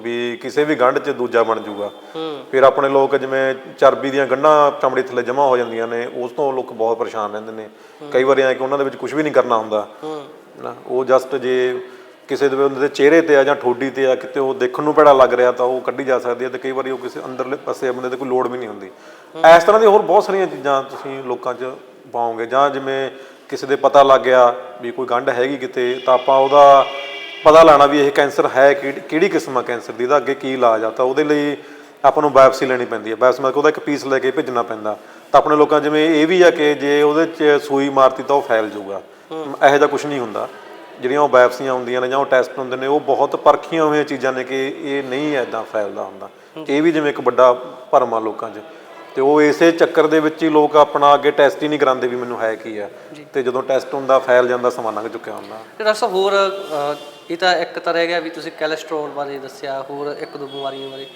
ਵੀ ਕਿਸੇ ਵੀ ਗੰਢ 'ਚ ਦੂਜਾ ਬਣ ਜਾਊਗਾ। ਹੂੰ। ਫਿਰ ਆਪਣੇ ਲੋਕ ਜਿਵੇਂ ਚਰਬੀ ਦੀਆਂ ਗੰਢਾਂ ਚਮੜੀ ਥੱਲੇ ਜਮਾ ਹੋ ਜਾਂਦੀਆਂ ਨੇ ਉਸ ਤੋਂ ਲੋਕ ਬਹੁਤ ਪਰੇਸ਼ਾਨ ਰਹਿੰਦੇ ਨੇ। ਕਈ ਵਾਰੀ ਐ ਕਿ ਉਹਨਾਂ ਦੇ ਵਿੱਚ ਕੁਝ ਵੀ ਨਹੀਂ ਕਰਨਾ ਹੁੰਦਾ। ਹੂੰ। ਨਾ ਉਹ ਜਸਟ ਜੇ ਕਿਸੇ ਦੇ ਬੰਦੇ ਦੇ ਚਿਹਰੇ ਤੇ ਆ ਜਾਂ ਠੋਡੀ ਤੇ ਆ ਕਿਤੇ ਉਹ ਦੇਖਣ ਨੂੰ ਭੈੜਾ ਲੱਗ ਰਿਹਾ ਤਾਂ ਉਹ ਕੱਢੀ ਜਾ ਸਕਦੀ ਹੈ ਤੇ ਕਈ ਵਾਰੀ ਉਹ ਕਿਸੇ ਅੰਦਰਲੇ ਪਾਸੇ ਬੰਦੇ ਤੇ ਕੋਈ ਲੋੜ ਵੀ ਨਹੀਂ ਹੁੰਦੀ। ਇਸ ਤਰ੍ਹਾਂ ਦੀ ਹੋਰ ਬਹੁਤ ਸਾਰੀਆਂ ਚੀਜ਼ਾਂ ਤੁਸੀਂ ਲੋਕਾਂ 'ਚ ਪਾਓਗੇ ਜਾਂ ਜਿਵੇਂ ਕਿਸੇ ਦੇ ਪਤਾ ਲੱਗ ਗਿਆ ਵੀ ਕੋਈ ਗੰਢ ਹੈਗੀ ਕਿਤੇ ਤਾਂ ਆਪਾਂ ਉਹਦਾ ਪਤਾ ਲਾਣਾ ਵੀ ਇਹ ਕੈਂਸਰ ਹੈ ਕਿਹੜੀ ਕਿਹੜੀ ਕਿਸਮ ਆ ਕੈਂਸਰ ਦੀ ਇਹਦਾ ਅੱਗੇ ਕੀ ਇਲਾਜ ਆ ਤਾਂ ਉਹਦੇ ਲਈ ਆਪਾਂ ਨੂੰ ਬਾਇਓਪਸੀ ਲੈਣੀ ਪੈਂਦੀ ਹੈ ਬਾਇਓਪਸੀ ਮਤਲਬ ਉਹਦਾ ਇੱਕ ਪੀਸ ਲੈ ਕੇ ਭੇਜਣਾ ਪੈਂਦਾ। ਤਾਂ ਆਪਣੇ ਲੋਕਾਂ ਜਿਵੇਂ ਇਹ ਵੀ ਆ ਕਿ ਜੇ ਉਹਦੇ 'ਚ ਸੂਈ ਮਾਰਤੀ ਤਾਂ ਉਹ ਫੈਲ ਜਾਊਗਾ। ਇਹੋ ਜਿਹਾ ਕੁਝ ਨਹੀਂ ਹੁੰਦਾ। ਜਿਹੜੀਆਂ ਉਹ ਬਾਇਪਸੀਆਂ ਹੁੰਦੀਆਂ ਨੇ ਜਾਂ ਉਹ ਟੈਸਟ ਹੁੰਦੇ ਨੇ ਉਹ ਬਹੁਤ ਪਰਖੀਆਂ ਹੋਈਆਂ ਚੀਜ਼ਾਂ ਨੇ ਕਿ ਇਹ ਨਹੀਂ ਐਦਾਂ ਫੈਲਦਾ ਹੁੰਦਾ। ਇਹ ਵੀ ਜਿਵੇਂ ਇੱਕ ਵੱਡਾ ਭਰਮ ਆ ਲੋਕਾਂ 'ਚ। ਤੇ ਉਹ ਇਸੇ ਚੱਕਰ ਦੇ ਵਿੱਚ ਹੀ ਲੋਕ ਆਪਣਾ ਅੱਗੇ ਟੈਸਟ ਹੀ ਨਹੀਂ ਕਰਾਉਂਦੇ ਵੀ ਮੈਨੂੰ ਹੈ ਕੀ ਆ। ਤੇ ਜਦੋਂ ਟੈਸਟ ਹੁੰਦਾ ਫੈਲ ਜਾਂਦਾ ਸਮਾਂ ਲੰਘ ਚੁੱਕਿਆ ਹੁੰਦਾ। ਤੇ ਡਾਕਟਰ ਸਾਹਿਬ ਹੋਰ ਇਹ ਤਾਂ ਇੱਕ ਤਾਂ ਰਹਿ ਗਿਆ ਵੀ ਤੁਸੀਂ ਕੋਲੇਸਟ੍ਰੋਲ ਬਾਰੇ ਦੱਸਿਆ ਹੋਰ ਇੱਕ ਦੋ ਬਿਮਾਰੀਆਂ ਬਾਰੇ।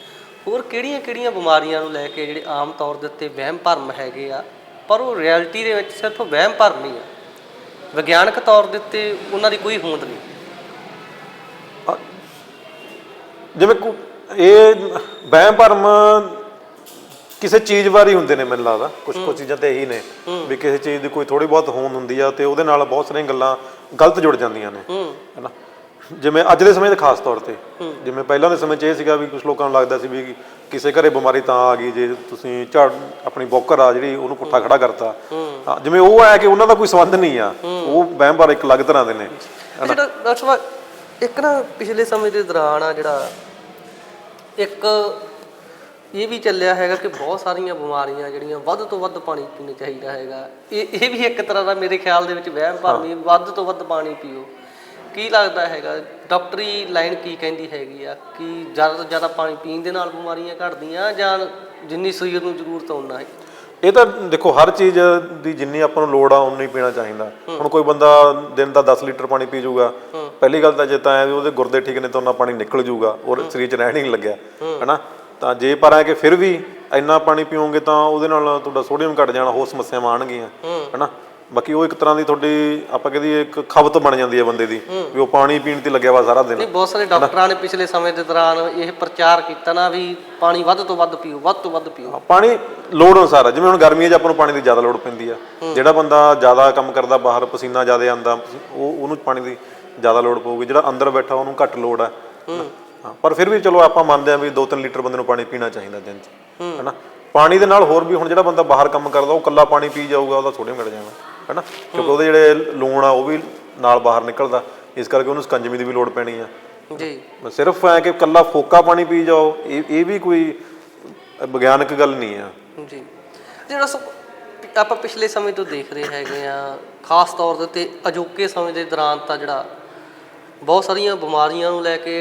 ਹੋਰ ਕਿਹੜੀਆਂ-ਕਿਹੜੀਆਂ ਬਿਮਾਰੀਆਂ ਨੂੰ ਲੈ ਕੇ ਜਿਹੜੇ ਆਮ ਤੌਰ ਦੇ ਉੱਤੇ ਵਹਿਮ ਭਰਮ ਹੈਗੇ ਆ ਪਰ ਉਹ ਰਿਐਲਿਟੀ ਦੇ ਵਿੱਚ ਸਿਰਫ ਵਹਿਮ ਭਰਮ ਹੀ ਆ। ਵਿਗਿਆਨਕ ਤੌਰ ਦੇ ਉੱਤੇ ਉਹਨਾਂ ਦੀ ਕੋਈ ਹੋਂਦ ਨਹੀਂ। ਜਿਵੇਂ ਕੋ- ਇਹ ਵਹਿਮ ਭਰਮ ਕਿਸੇ ਚੀਜ਼ ਬਾਰੇ ਹੁੰਦੇ ਨੇ ਮੈਨੂੰ ਲੱਗਦਾ। ਕੁਝ ਕੁਝ ਚੀਜ਼ਾਂ ਤੇ ਇਹੀ ਨੇ ਵੀ ਕਿਸੇ ਚੀਜ਼ ਦੀ ਕੋਈ ਥੋੜੀ ਬਹੁਤ ਹੋਂਦ ਹੁੰਦੀ ਆ ਤੇ ਉਹਦੇ ਨਾਲ ਬਹੁਤ ਸਾਰੀਆਂ ਗੱਲਾਂ ਗਲਤ ਜੁੜ ਜਾਂਦੀਆਂ ਨੇ। ਹੂੰ। ਹੈਨਾ? ਜਿਵੇਂ ਅੱਜ ਦੇ ਸਮੇਂ ਤੇ ਖਾਸ ਤੌਰ ਤੇ ਜਿਵੇਂ ਪਹਿਲਾਂ ਦੇ ਸਮੇਂ 'ਚ ਇਹ ਸੀਗਾ ਵੀ ਕੁਝ ਲੋਕਾਂ ਨੂੰ ਲੱਗਦਾ ਸੀ ਵੀ ਕਿਸੇ ਘਰੇ ਬਿਮਾਰੀ ਤਾਂ ਆ ਗਈ ਜੇ ਤੁਸੀਂ ਝਾੜ ਆਪਣੀ ਬੌਕਰ ਆ ਜਿਹੜੀ ਉਹਨੂੰ ਪੁੱਠਾ ਖੜਾ ਕਰਤਾ। ਜਿਵੇਂ ਉਹ ਆਇਆ ਕਿ ਉਹਨਾਂ ਦਾ ਕੋਈ ਸੰਬੰਧ ਨਹੀਂ ਆ ਉਹ ਵਹਿਮ ਭਰ ਇੱਕ ਅਲੱਗ ਤਰ੍ਹਾਂ ਦੇ ਨੇ। ਜਿਹੜਾ ਡਾਕਟਰ ਸਾਹਿਬ ਇੱਕ ਨਾ ਪਿਛਲੇ ਸਮੇਂ ਦੇ ਦੌਰਾਨ ਆ ਜਿਹੜਾ ਇੱਕ ਇਹ ਵੀ ਚੱਲਿਆ ਹੈਗਾ ਕਿ ਬਹੁਤ ਸਾਰੀਆਂ ਬਿਮਾਰੀਆਂ ਜਿਹੜੀਆਂ ਵੱਧ ਤੋਂ ਵੱਧ ਪਾਣੀ ਪੀਣਾ ਚਾਹੀਦਾ ਹੈਗਾ। ਇਹ ਇਹ ਵੀ ਇੱਕ ਤਰ੍ਹਾਂ ਦਾ ਮੇਰੇ ਖਿਆਲ ਦੇ ਵਿੱਚ ਵਹਿਮ ਭਰਮੀ ਵੱਧ ਤੋਂ ਵੱਧ ਪਾਣੀ ਪੀਓ। ਕੀ ਲੱਗਦਾ ਹੈਗਾ? ਡਾਕਟਰੀ ਲਾਈਨ ਕੀ ਕਹਿੰਦੀ ਹੈਗੀ ਆ? ਕਿ ਜ਼ਿਆਦਾ ਤੋਂ ਜ਼ਿਆਦਾ ਪਾਣੀ ਪੀਣ ਦੇ ਨਾਲ ਬਿਮਾਰੀਆਂ ਘਟਦੀਆਂ ਜਾਂ ਜਿੰਨੀ ਸਰੀਰ ਨੂੰ ਜ਼ਰੂਰਤ ਉਹਨਾਂ ਹੈ? ਇਹ ਤਾਂ ਦੇਖੋ ਹਰ ਚੀਜ਼ ਦੀ ਜਿੰਨੀ ਆਪਾਂ ਨੂੰ ਲੋੜ ਆ ਉਨੀ ਪੀਣਾ ਚਾਹੀਦਾ। ਹੁਣ ਕੋਈ ਬੰਦਾ ਦਿਨ ਦਾ 10 ਲੀਟਰ ਪਾਣੀ ਪੀ ਜਾਊਗਾ। ਪਹਿਲੀ ਗੱਲ ਤਾਂ ਜੇ ਤਾਂ ਐ ਵੀ ਉਹਦੇ ਗੁਰਦੇ ਠੀਕ ਨੇ ਤਾਂ ਉਹਨਾਂ ਪਾਣੀ ਨਿਕਲ ਜਾਊਗਾ ਔਰ ਸਰੀਰ 'ਚ ਰਹਿਣ ਹੀ ਨਹੀਂ ਲੱਗਿਆ। ਹੈਨਾ? ਤਾਂ ਜੇ ਪਰ ਐ ਕਿ ਫਿਰ ਵੀ ਇੰਨਾ ਪਾਣੀ ਪੀਓਗੇ ਤਾਂ ਉਹਦੇ ਨਾਲ ਤੁਹਾਡਾ ਸੋਡੀਅਮ ਘਟ ਜਾਣਾ ਹੋਰ ਸਮੱਸਿਆਵਾਂ ਆਣਗੀਆਂ ਹੈਨਾ? ਬਾਕੀ ਉਹ ਇੱਕ ਤਰ੍ਹਾਂ ਦੀ ਤੁਹਾਡੀ ਆਪਾਂ ਕਹਦੀ ਇੱਕ ਖਬਤ ਬਣ ਜਾਂਦੀ ਹੈ ਬੰਦੇ ਦੀ ਵੀ ਉਹ ਪਾਣੀ ਪੀਣ ਤੇ ਲੱਗਿਆ ਵਾ ਸਾਰਾ ਦਿਨ। ਨਹੀਂ ਬਹੁਤ ਸਾਰੇ ਡਾਕਟਰਾਂ ਨੇ ਪਿਛਲੇ ਸਮੇਂ ਦੇ ਦੌਰਾਨ ਇਹ ਪ੍ਰਚਾਰ ਕੀਤਾ ਨਾ ਵੀ ਪਾਣੀ ਵੱਧ ਤੋਂ ਵੱਧ ਪੀਓ ਵੱਧ ਤੋਂ ਵੱਧ ਪੀਓ। ਪਾਣੀ ਲੋੜ ਅਨੁਸਾਰ ਜਿਵੇਂ ਹੁਣ ਗਰਮੀਆਂ 'ਚ ਆਪਾਂ ਨੂੰ ਪਾਣੀ ਦੀ ਜ਼ਿਆਦਾ ਲੋੜ ਪੈਂਦੀ ਆ। ਜਿਹੜਾ ਬੰਦਾ ਜ਼ਿਆਦਾ ਕੰਮ ਕਰਦਾ ਬਾਹਰ ਪਸੀਨਾ ਜ਼ਿਆਦਾ ਆਉਂਦਾ ਉਹ ਉਹਨੂੰ ਪਾਣੀ ਦੀ ਜ਼ਿਆਦਾ ਲੋੜ ਪਊਗੀ। ਜਿਹੜਾ ਅੰਦਰ ਬੈਠਾ ਉਹਨੂੰ ਘੱਟ ਲੋੜ ਆ। ਹਾਂ। ਪਰ ਫਿਰ ਵੀ ਚਲੋ ਆਪਾਂ ਮੰਨਦੇ ਆ ਵੀ 2-3 ਲੀਟਰ ਬੰਦੇ ਨੂੰ ਪਾਣੀ ਪੀਣਾ ਚਾਹੀਦਾ ਦਿਨ 'ਚ। ਹੈਨਾ? ਪਾਣੀ ਦੇ ਨਾਲ ਹੋਰ ਵੀ ਹੁਣ ਜਿਹੜਾ ਬੰਦਾ ਬਾਹਰ ਕੰਮ ਕਰਦਾ ਉਹ ਕੱਲਾ ਪਾਣੀ ਪੀ ਜਾਊਗਾ ਉਹਦਾ ਸੋਡੀਅਮ ਘਟ ਜਾਣਾ। ਹੈਨਾ? ਕਿਉਂਕਿ ਉਹਦੇ ਜਿਹੜੇ ਲੂਣ ਆ ਉਹ ਵੀ ਨਾਲ ਬਾਹਰ ਨਿਕਲਦਾ। ਇਸ ਕਰਕੇ ਉਹਨੂੰ ਸਕੰਜਮੀ ਦੀ ਵੀ ਲੋੜ ਪੈਣੀ ਆ। ਜੀ। ਸਿਰਫ ਐ ਕਿ ਕੱਲਾ ਫੋਕਾ ਪਾਣੀ ਪੀ ਜਾਓ ਇਹ ਇਹ ਵੀ ਕੋਈ ਵਿਗਿਆਨਕ ਗੱਲ ਨਹੀਂ ਆ। ਜੀ। ਜਿਹੜਾ ਆਪਾਂ ਪਿਛਲੇ ਸਮੇਂ ਤੋਂ ਦੇਖ ਰਹੇ ਹੈਗੇ ਆ ਖਾਸ ਤੌਰ ਦੇ ਉੱਤੇ ਅਜੋਕੇ ਸਮੇਂ ਦੇ ਦੌਰਾਨ ਤਾਂ ਜਿਹੜਾ ਬਹੁਤ ਸਾਰੀਆਂ ਬਿਮਾਰੀਆਂ ਨੂੰ ਲੈ ਕੇ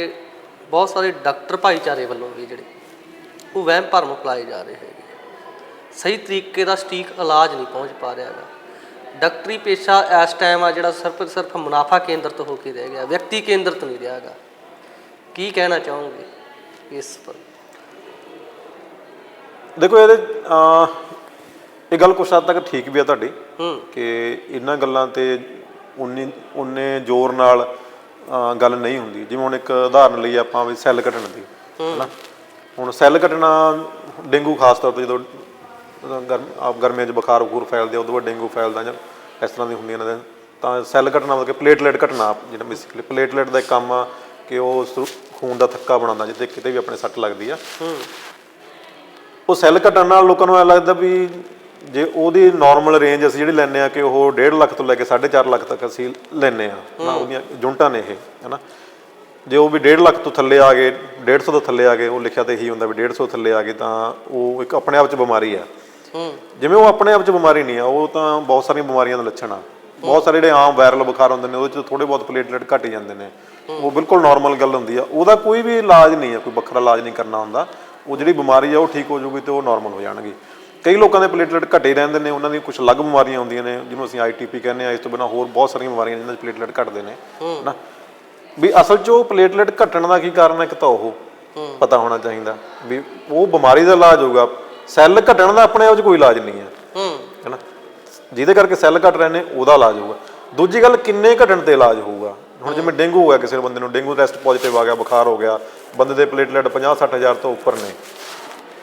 ਬਹੁਤ ਸਾਰੇ ਡਾਕਟਰ ਭਾਈਚਾਰੇ ਵੱਲੋਂ ਵੀ ਜਿਹੜੇ ਉਹ ਵਹਿਮ ਭਰਮ ਫੈਲਾਏ ਜਾ ਰਹੇ ਹੈਗੇ। ਸਹੀ ਤਰੀਕੇ ਦਾ ਸਟੀਕ ਇਲਾਜ ਨਹੀਂ ਪਹੁੰਚ ਪਾ ਰਿਹਾ ਹੈਗਾ। ਡਾਕਟਰੀ ਪੇਸ਼ਾ ਇਸ ਟਾਈਮ ਆ ਜਿਹੜਾ ਸਿਰਫ ਸਿਰਫ ਮੁਨਾਫਾ ਕੇਂਦਰਿਤ ਹੋ ਕੇ ਰਹਿ ਗਿਆ ਵਿਅਕਤੀ ਕੇਂਦਰਿਤ ਨਹੀਂ ਰਿਹਾ ਹੈਗਾ। ਕੀ ਕਹਿਣਾ ਚਾਹੋਗੇ ਇਸ ਪਰ? ਦੇਖੋ ਇਹਦੇ ਇਹ ਗੱਲ ਕੁਛ ਹੱਦ ਤੱਕ ਠੀਕ ਵੀ ਆ ਤੁਹਾਡੀ ਕਿ ਇਹਨਾਂ ਗੱਲਾਂ ਤੇ ਉਨੀ ਉਨੇ ਜ਼ੋਰ ਨਾਲ ਗੱਲ ਨਹੀਂ ਹੁੰਦੀ। ਜਿਵੇਂ ਹੁਣ ਇੱਕ ਉਦਾਹਰਨ ਲਈ ਆਪਾਂ ਵੀ ਸੈੱਲ ਕੱਟਣ ਦੀ ਹਨਾ? ਹੁਣ ਸੈੱਲ ਕੱਟਣਾ ਡੇਂਗੂ ਖਾਸ ਤੌਰ ਤੇ ਜਦੋਂ ਗਰਮ ਆਪ ਗਰਮੀਆਂ 'ਚ ਬੁਖਾਰ ਬਖੂਰ ਫੈਲਦੇ ਉਦੋਂ ਬਾਅਦ ਡੇਂਗੂ ਫੈਲਦਾ ਜਾਂ ਇਸ ਤਰ੍ਹਾਂ ਦੀ ਹੁੰਦੀਆਂ ਨੇ ਤਾਂ ਸੈੱਲ ਕੱਟਣਾ ਮਤਲਬ ਕਿ ਪਲੇਟਲੇਟ ਘਟਣਾ ਜਿਹੜਾ ਬੇਸਿਕਲੀ ਪਲੇਟਲੇਟ ਦਾ ਇੱਕ ਕੰਮ ਆ ਕਿ ਉਹ ਖੂਨ ਦਾ ਥੱਕਾ ਬਣਾਉਂਦਾ ਜਿੱਥੇ ਕਿਤੇ ਵੀ ਆਪਣੇ ਸੱਟ ਲੱਗਦੀ ਆ। ਉਹ ਸੈੱਲ ਘਟਣ ਨਾਲ ਲੋਕਾਂ ਨੂੰ ਐ ਲੱਗਦਾ ਵੀ ਜੇ ਉਹਦੀ ਨਾਰਮਲ ਰੇਂਜ ਅਸੀਂ ਜਿਹੜੀ ਲੈਂਦੇ ਆ ਕਿ ਉਹ 1.5 ਲੱਖ ਤੋਂ ਲੈ ਕੇ 4.5 ਲੱਖ ਤੱਕ ਅਸੀਂ ਲੈਂਦੇ ਆ ਨਾ ਉਹਦੀਆਂ ਯੂਨਿਟਾਂ ਨੇ ਇਹ ਹੈਨਾ। ਜੇ ਉਹ ਵੀ 1.5 ਲੱਖ ਤੋਂ ਥੱਲੇ ਆ ਗਏ 150 ਤੋਂ ਥੱਲੇ ਆ ਗਏ ਉਹ ਲਿਖਿਆ ਤੇ ਇਹੀ ਹੁੰਦਾ ਵੀ 150 ਥੱਲੇ ਆ ਗਏ ਤਾਂ ਉਹ ਇੱਕ ਆਪਣੇ ਆਪ 'ਚ ਬਿਮਾਰੀ ਆ। ਜਿਵੇਂ ਉਹ ਆਪਣੇ ਆਪ 'ਚ ਬਿਮਾਰੀ ਨਹੀਂ ਆ, ਉਹ ਤਾਂ ਬਹੁਤ ਸਾਰੀਆਂ ਬਿਮਾਰੀਆਂ ਦਾ ਲੱਛਣ ਆ। ਬਹੁਤ ਸਾਰੇ ਜਿਹੜੇ ਆਮ ਵਾਇਰਲ ਬੁਖਾਰ ਹੁੰਦੇ ਨੇ, ਉਹਦੇ 'ਚ ਥੋੜੇ ਬਹੁਤ ਪਲੇਟਲੇਟ ਘਟ ਜਾਂਦੇ ਨੇ। ਉਹ ਬਿਲਕੁਲ ਨਾਰਮਲ ਗੱਲ ਹੁੰਦੀ ਆ। ਉਹਦਾ ਕੋਈ ਵੀ ਇਲਾਜ ਨਹੀਂ ਆ, ਕੋਈ ਵੱਖਰਾ ਇਲਾਜ ਨਹੀਂ ਕਰਨਾ ਹੁੰਦਾ। ਉਹ ਜਿਹੜੀ ਬਿਮਾਰੀ ਆ, ਉਹ ਠੀਕ ਹੋ ਜਾਊਗੀ ਤੇ ਉਹ ਨਾਰਮਲ ਹੋ ਜਾਣਗੀ। ਕਈ ਲੋਕਾਂ ਦੇ ਪਲੇਟਲੇਟ ਘਟੇ ਰਹਿੰਦੇ ਨੇ, ਉਹਨਾਂ ਦੀ ਕੁਝ ਅਲੱਗ ਬਿਮਾਰੀਆਂ ਹੁੰਦੀਆਂ ਨੇ, ਜਿਹਨੂੰ ਅਸੀਂ ਆਈਟੀਪੀ ਕਹਿੰਦੇ ਆ। ਇਸ ਤੋਂ ਬਿਨਾਂ ਹੋਰ ਬਹੁਤ ਸਾਰੀਆਂ ਬਿਮਾਰੀਆਂ ਜਿਨ੍ਹਾਂ 'ਚ ਪਲੇਟਲੇਟ ਘਟਦੇ ਨੇ। ਨਾ। ਵੀ ਅਸਲ 'ਚ ਉਹ ਪਲੇਟਲੇਟ ਘਟਣ ਦਾ ਕੀ ਕਾਰਨ ਹੈ ਇੱਕ ਤਾਂ ਉਹ ਪਤਾ ਹੋਣਾ ਚਾਹੀਦਾ। ਵੀ ਉਹ ਬਿਮਾਰੀ ਦਾ ਇਲਾਜ ਹੋਊਗਾ ਸੈੱਲ ਘਟਣ ਦਾ ਆਪਣੇ ਆਪ 'ਚ ਕੋਈ ਇਲਾਜ ਨਹੀਂ ਹੈ। ਹੂੰ। ਹੈਨਾ? ਜਿਹਦੇ ਕਰਕੇ ਸੈੱਲ ਘਟ ਰਹੇ ਨੇ ਉਹਦਾ ਇਲਾਜ ਹੋਊਗਾ। ਦੂਜੀ ਗੱਲ ਕਿੰਨੇ ਘਟਣ ਤੇ ਇਲਾਜ ਹੋਊਗਾ? ਹੁਣ ਜਿਵੇਂ ਡੇਂਗੂ ਹੋਇਆ ਕਿਸੇ ਬੰਦੇ ਨੂੰ ਡੇਂਗੂ ਟੈਸਟ ਪੋਜ਼ਿਟਿਵ ਆ ਗਿਆ ਬੁਖਾਰ ਹੋ ਗਿਆ ਬੰਦੇ ਦੇ ਪਲੇਟਲੇਟ 50 60000 ਤੋਂ ਉੱਪਰ ਨੇ।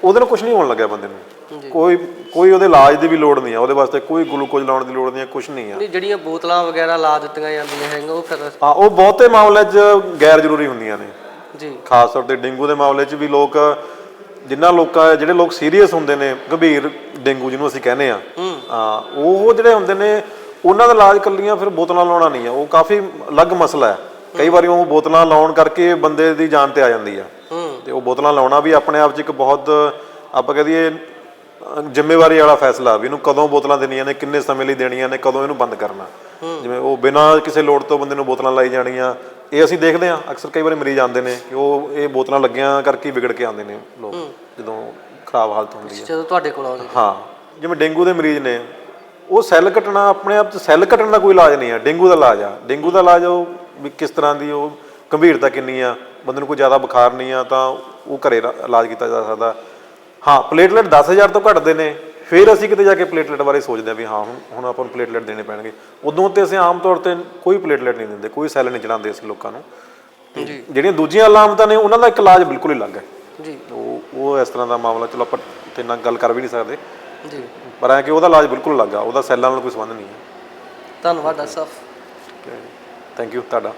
ਉਹਦੇ ਨਾਲ ਕੁਝ ਨਹੀਂ ਹੋਣ ਲੱਗਿਆ ਬੰਦੇ ਨੂੰ। ਕੋਈ ਕੋਈ ਉਹਦੇ ਇਲਾਜ ਦੀ ਵੀ ਲੋੜ ਨਹੀਂ ਆ। ਉਹਦੇ ਵਾਸਤੇ ਕੋਈ ਗਲੂਕੋਜ਼ ਲਾਉਣ ਦੀ ਲੋੜ ਨਹੀਂ ਆ ਕੁਝ ਨਹੀਂ ਆ। ਨਹੀਂ ਜਿਹੜੀਆਂ ਬੋਤਲਾਂ ਵਗੈਰਾ ਲਾ ਦਿੱਤੀਆਂ ਜਾਂਦੀਆਂ ਹੈਗੀਆਂ ਉਹ ਫਿਰ ਹਾਂ ਉਹ ਬਹੁਤੇ ਮਾਮਲਿਆਂ 'ਚ ਗੈਰ ਜ਼ਰੂਰੀ ਹੁੰਦੀਆਂ ਨੇ। ਜੀ। ਖਾਸ ਤੌਰ ਤੇ ਡੇਂਗੂ ਦੇ ਮਾਮਲੇ 'ਚ ਵੀ ਲੋਕ ਜਿਨ੍ਹਾਂ ਲੋਕਾਂ ਜਿਹੜੇ ਲੋਕ ਸੀਰੀਅਸ ਹੁੰਦੇ ਨੇ ਗੰਭੀਰ ਡੇਂਗੂ ਜਿਹਨੂੰ ਅਸੀਂ ਕਹਿੰਦੇ ਆ ਹਾਂ। ਉਹ ਜਿਹੜੇ ਹੁੰਦੇ ਨੇ ਉਹਨਾਂ ਦਾ ਇਲਾਜ ਕੱਲੀਆਂ ਫਿਰ ਬੋਤਲਾਂ ਲਾਉਣਾ ਨਹੀਂ ਆ ਉਹ ਕਾਫੀ ਅਲੱਗ ਮਸਲਾ ਹੈ। ਕਈ ਵਾਰੀ ਉਹ ਬੋਤਲਾਂ ਲਾਉਣ ਕਰਕੇ ਬੰਦੇ ਦੀ ਜਾਨ ਤੇ ਆ ਜਾਂਦੀ ਆ। ਤੇ ਉਹ ਬੋਤਲਾਂ ਲਾਉਣਾ ਵੀ ਆਪਣੇ ਆਪ 'ਚ ਇੱਕ ਬਹੁਤ ਆਪਾਂ ਕਹ ਦਈਏ ਅ, ਜ਼ਿੰਮੇਵਾਰੀ ਵਾਲਾ ਫੈਸਲਾ ਵੀ ਇਹਨੂੰ ਕਦੋਂ ਬੋਤਲਾਂ ਦੇਣੀਆਂ ਨੇ ਕਿੰਨੇ ਸਮੇਂ ਲਈ ਦੇਣੀਆਂ ਨੇ ਕਦੋਂ ਇਹਨੂੰ ਬੰਦ ਕਰਨਾ। ਜਿਵੇਂ ਉਹ ਬਿਨਾਂ ਕਿਸੇ ਲੋੜ ਤੋਂ ਬੰਦੇ ਨੂੰ ਬੋਤਲਾਂ ਲਾਈ ਜਾਣੀਆਂ ਇਹ ਅਸੀਂ ਦੇਖਦੇ ਹਾਂ ਅਕਸਰ ਕਈ ਵਾਰੀ ਮਰੀਜ਼ ਆਉਂਦੇ ਨੇ ਕਿ ਉਹ ਇਹ ਬੋਤਲਾਂ ਲੱਗੀਆਂ ਕਰਕੇ ਵਿਗੜ ਕੇ ਆਉਂਦੇ ਨੇ ਲੋਕ ਜਦੋਂ ਖਰਾਬ ਹਾਲਤ ਹੁੰਦੀ ਹੈ। ਜਦੋਂ ਤੁਹਾਡੇ ਕੋਲ ਆਉਂਦੇ ਹਾਂ ਜਿਵੇਂ ਡੇਂਗੂ ਦੇ ਮਰੀਜ਼ ਨੇ ਉਹ ਸੈੱਲ ਕੱਟਣਾ ਆਪਣੇ ਆਪ 'ਚ ਸੈੱਲ ਕੱਟਣ ਦਾ ਕੋਈ ਇਲਾਜ ਨਹੀਂ ਹੈ ਡੇਂਗੂ ਦਾ ਇਲਾਜ ਆ। ਡੇਂਗੂ ਦਾ ਇਲਾਜ ਉਹ ਵੀ ਕਿਸ ਤਰ੍ਹਾਂ ਦੀ ਉਹ ਗੰਭੀਰਤਾ ਕਿੰਨੀ ਆ ਬੰਦੇ ਨੂੰ ਕੋਈ ਜ਼ਿਆਦਾ ਬੁਖਾਰ ਨਹੀਂ ਆ ਤਾਂ ਉਹ ਘਰੇ ਇਲਾਜ ਕੀਤਾ ਜਾ ਸਕਦਾ। ਹਾਂ ਪਲੇਟਲੇਟ 10000 ਤੋਂ ਘਟਦੇ ਨੇ ਫਿਰ ਅਸੀਂ ਕਿਤੇ ਜਾ ਕੇ ਪਲੇਟਲੇਟ ਬਾਰੇ ਸੋਚਦੇ ਆ ਵੀ ਹਾਂ ਹੁਣ ਹੁਣ ਆਪਾਂ ਨੂੰ ਪਲੇਟਲੇਟ ਦੇਣੇ ਪੈਣਗੇ। ਉਦੋਂ ਤੇ ਅਸੀਂ ਆਮ ਤੌਰ ਤੇ ਕੋਈ ਪਲੇਟਲੇਟ ਨਹੀਂ ਦਿੰਦੇ ਕੋਈ ਸੈੱਲ ਨਹੀਂ ਚੜਾਉਂਦੇ ਅਸੀਂ ਲੋਕਾਂ ਨੂੰ। ਜੀ। ਜਿਹੜੀਆਂ ਦੂਜੀਆਂ ਅਲਾਮਤਾਂ ਨੇ ਉਹਨਾਂ ਦਾ ਇੱਕ ਇਲਾਜ ਬਿਲਕੁਲ ਹੀ ਅਲੱਗ ਹੈ। ਜੀ। ਉਹ ਉਹ ਇਸ ਤਰ੍ਹਾਂ ਦਾ ਮਾਮਲਾ ਚਲੋ ਆਪਾਂ ਤੇ ਨਾਲ ਗੱਲ ਕਰ ਵੀ ਨਹੀਂ ਸਕਦੇ। ਜੀ। ਪਰ ਐ ਕਿ ਉਹਦਾ ਇਲਾਜ ਬਿਲਕੁਲ ਅਲੱਗ ਆ ਉਹਦਾ ਸੈੱਲਾਂ ਨਾਲ ਕੋਈ ਸੰਬੰਧ ਨਹੀਂ ਹੈ। ਧੰਨਵਾਦ ਸਾਹਿਬ। ਥੈਂਕ ਯੂ ਤੁਹਾਡਾ।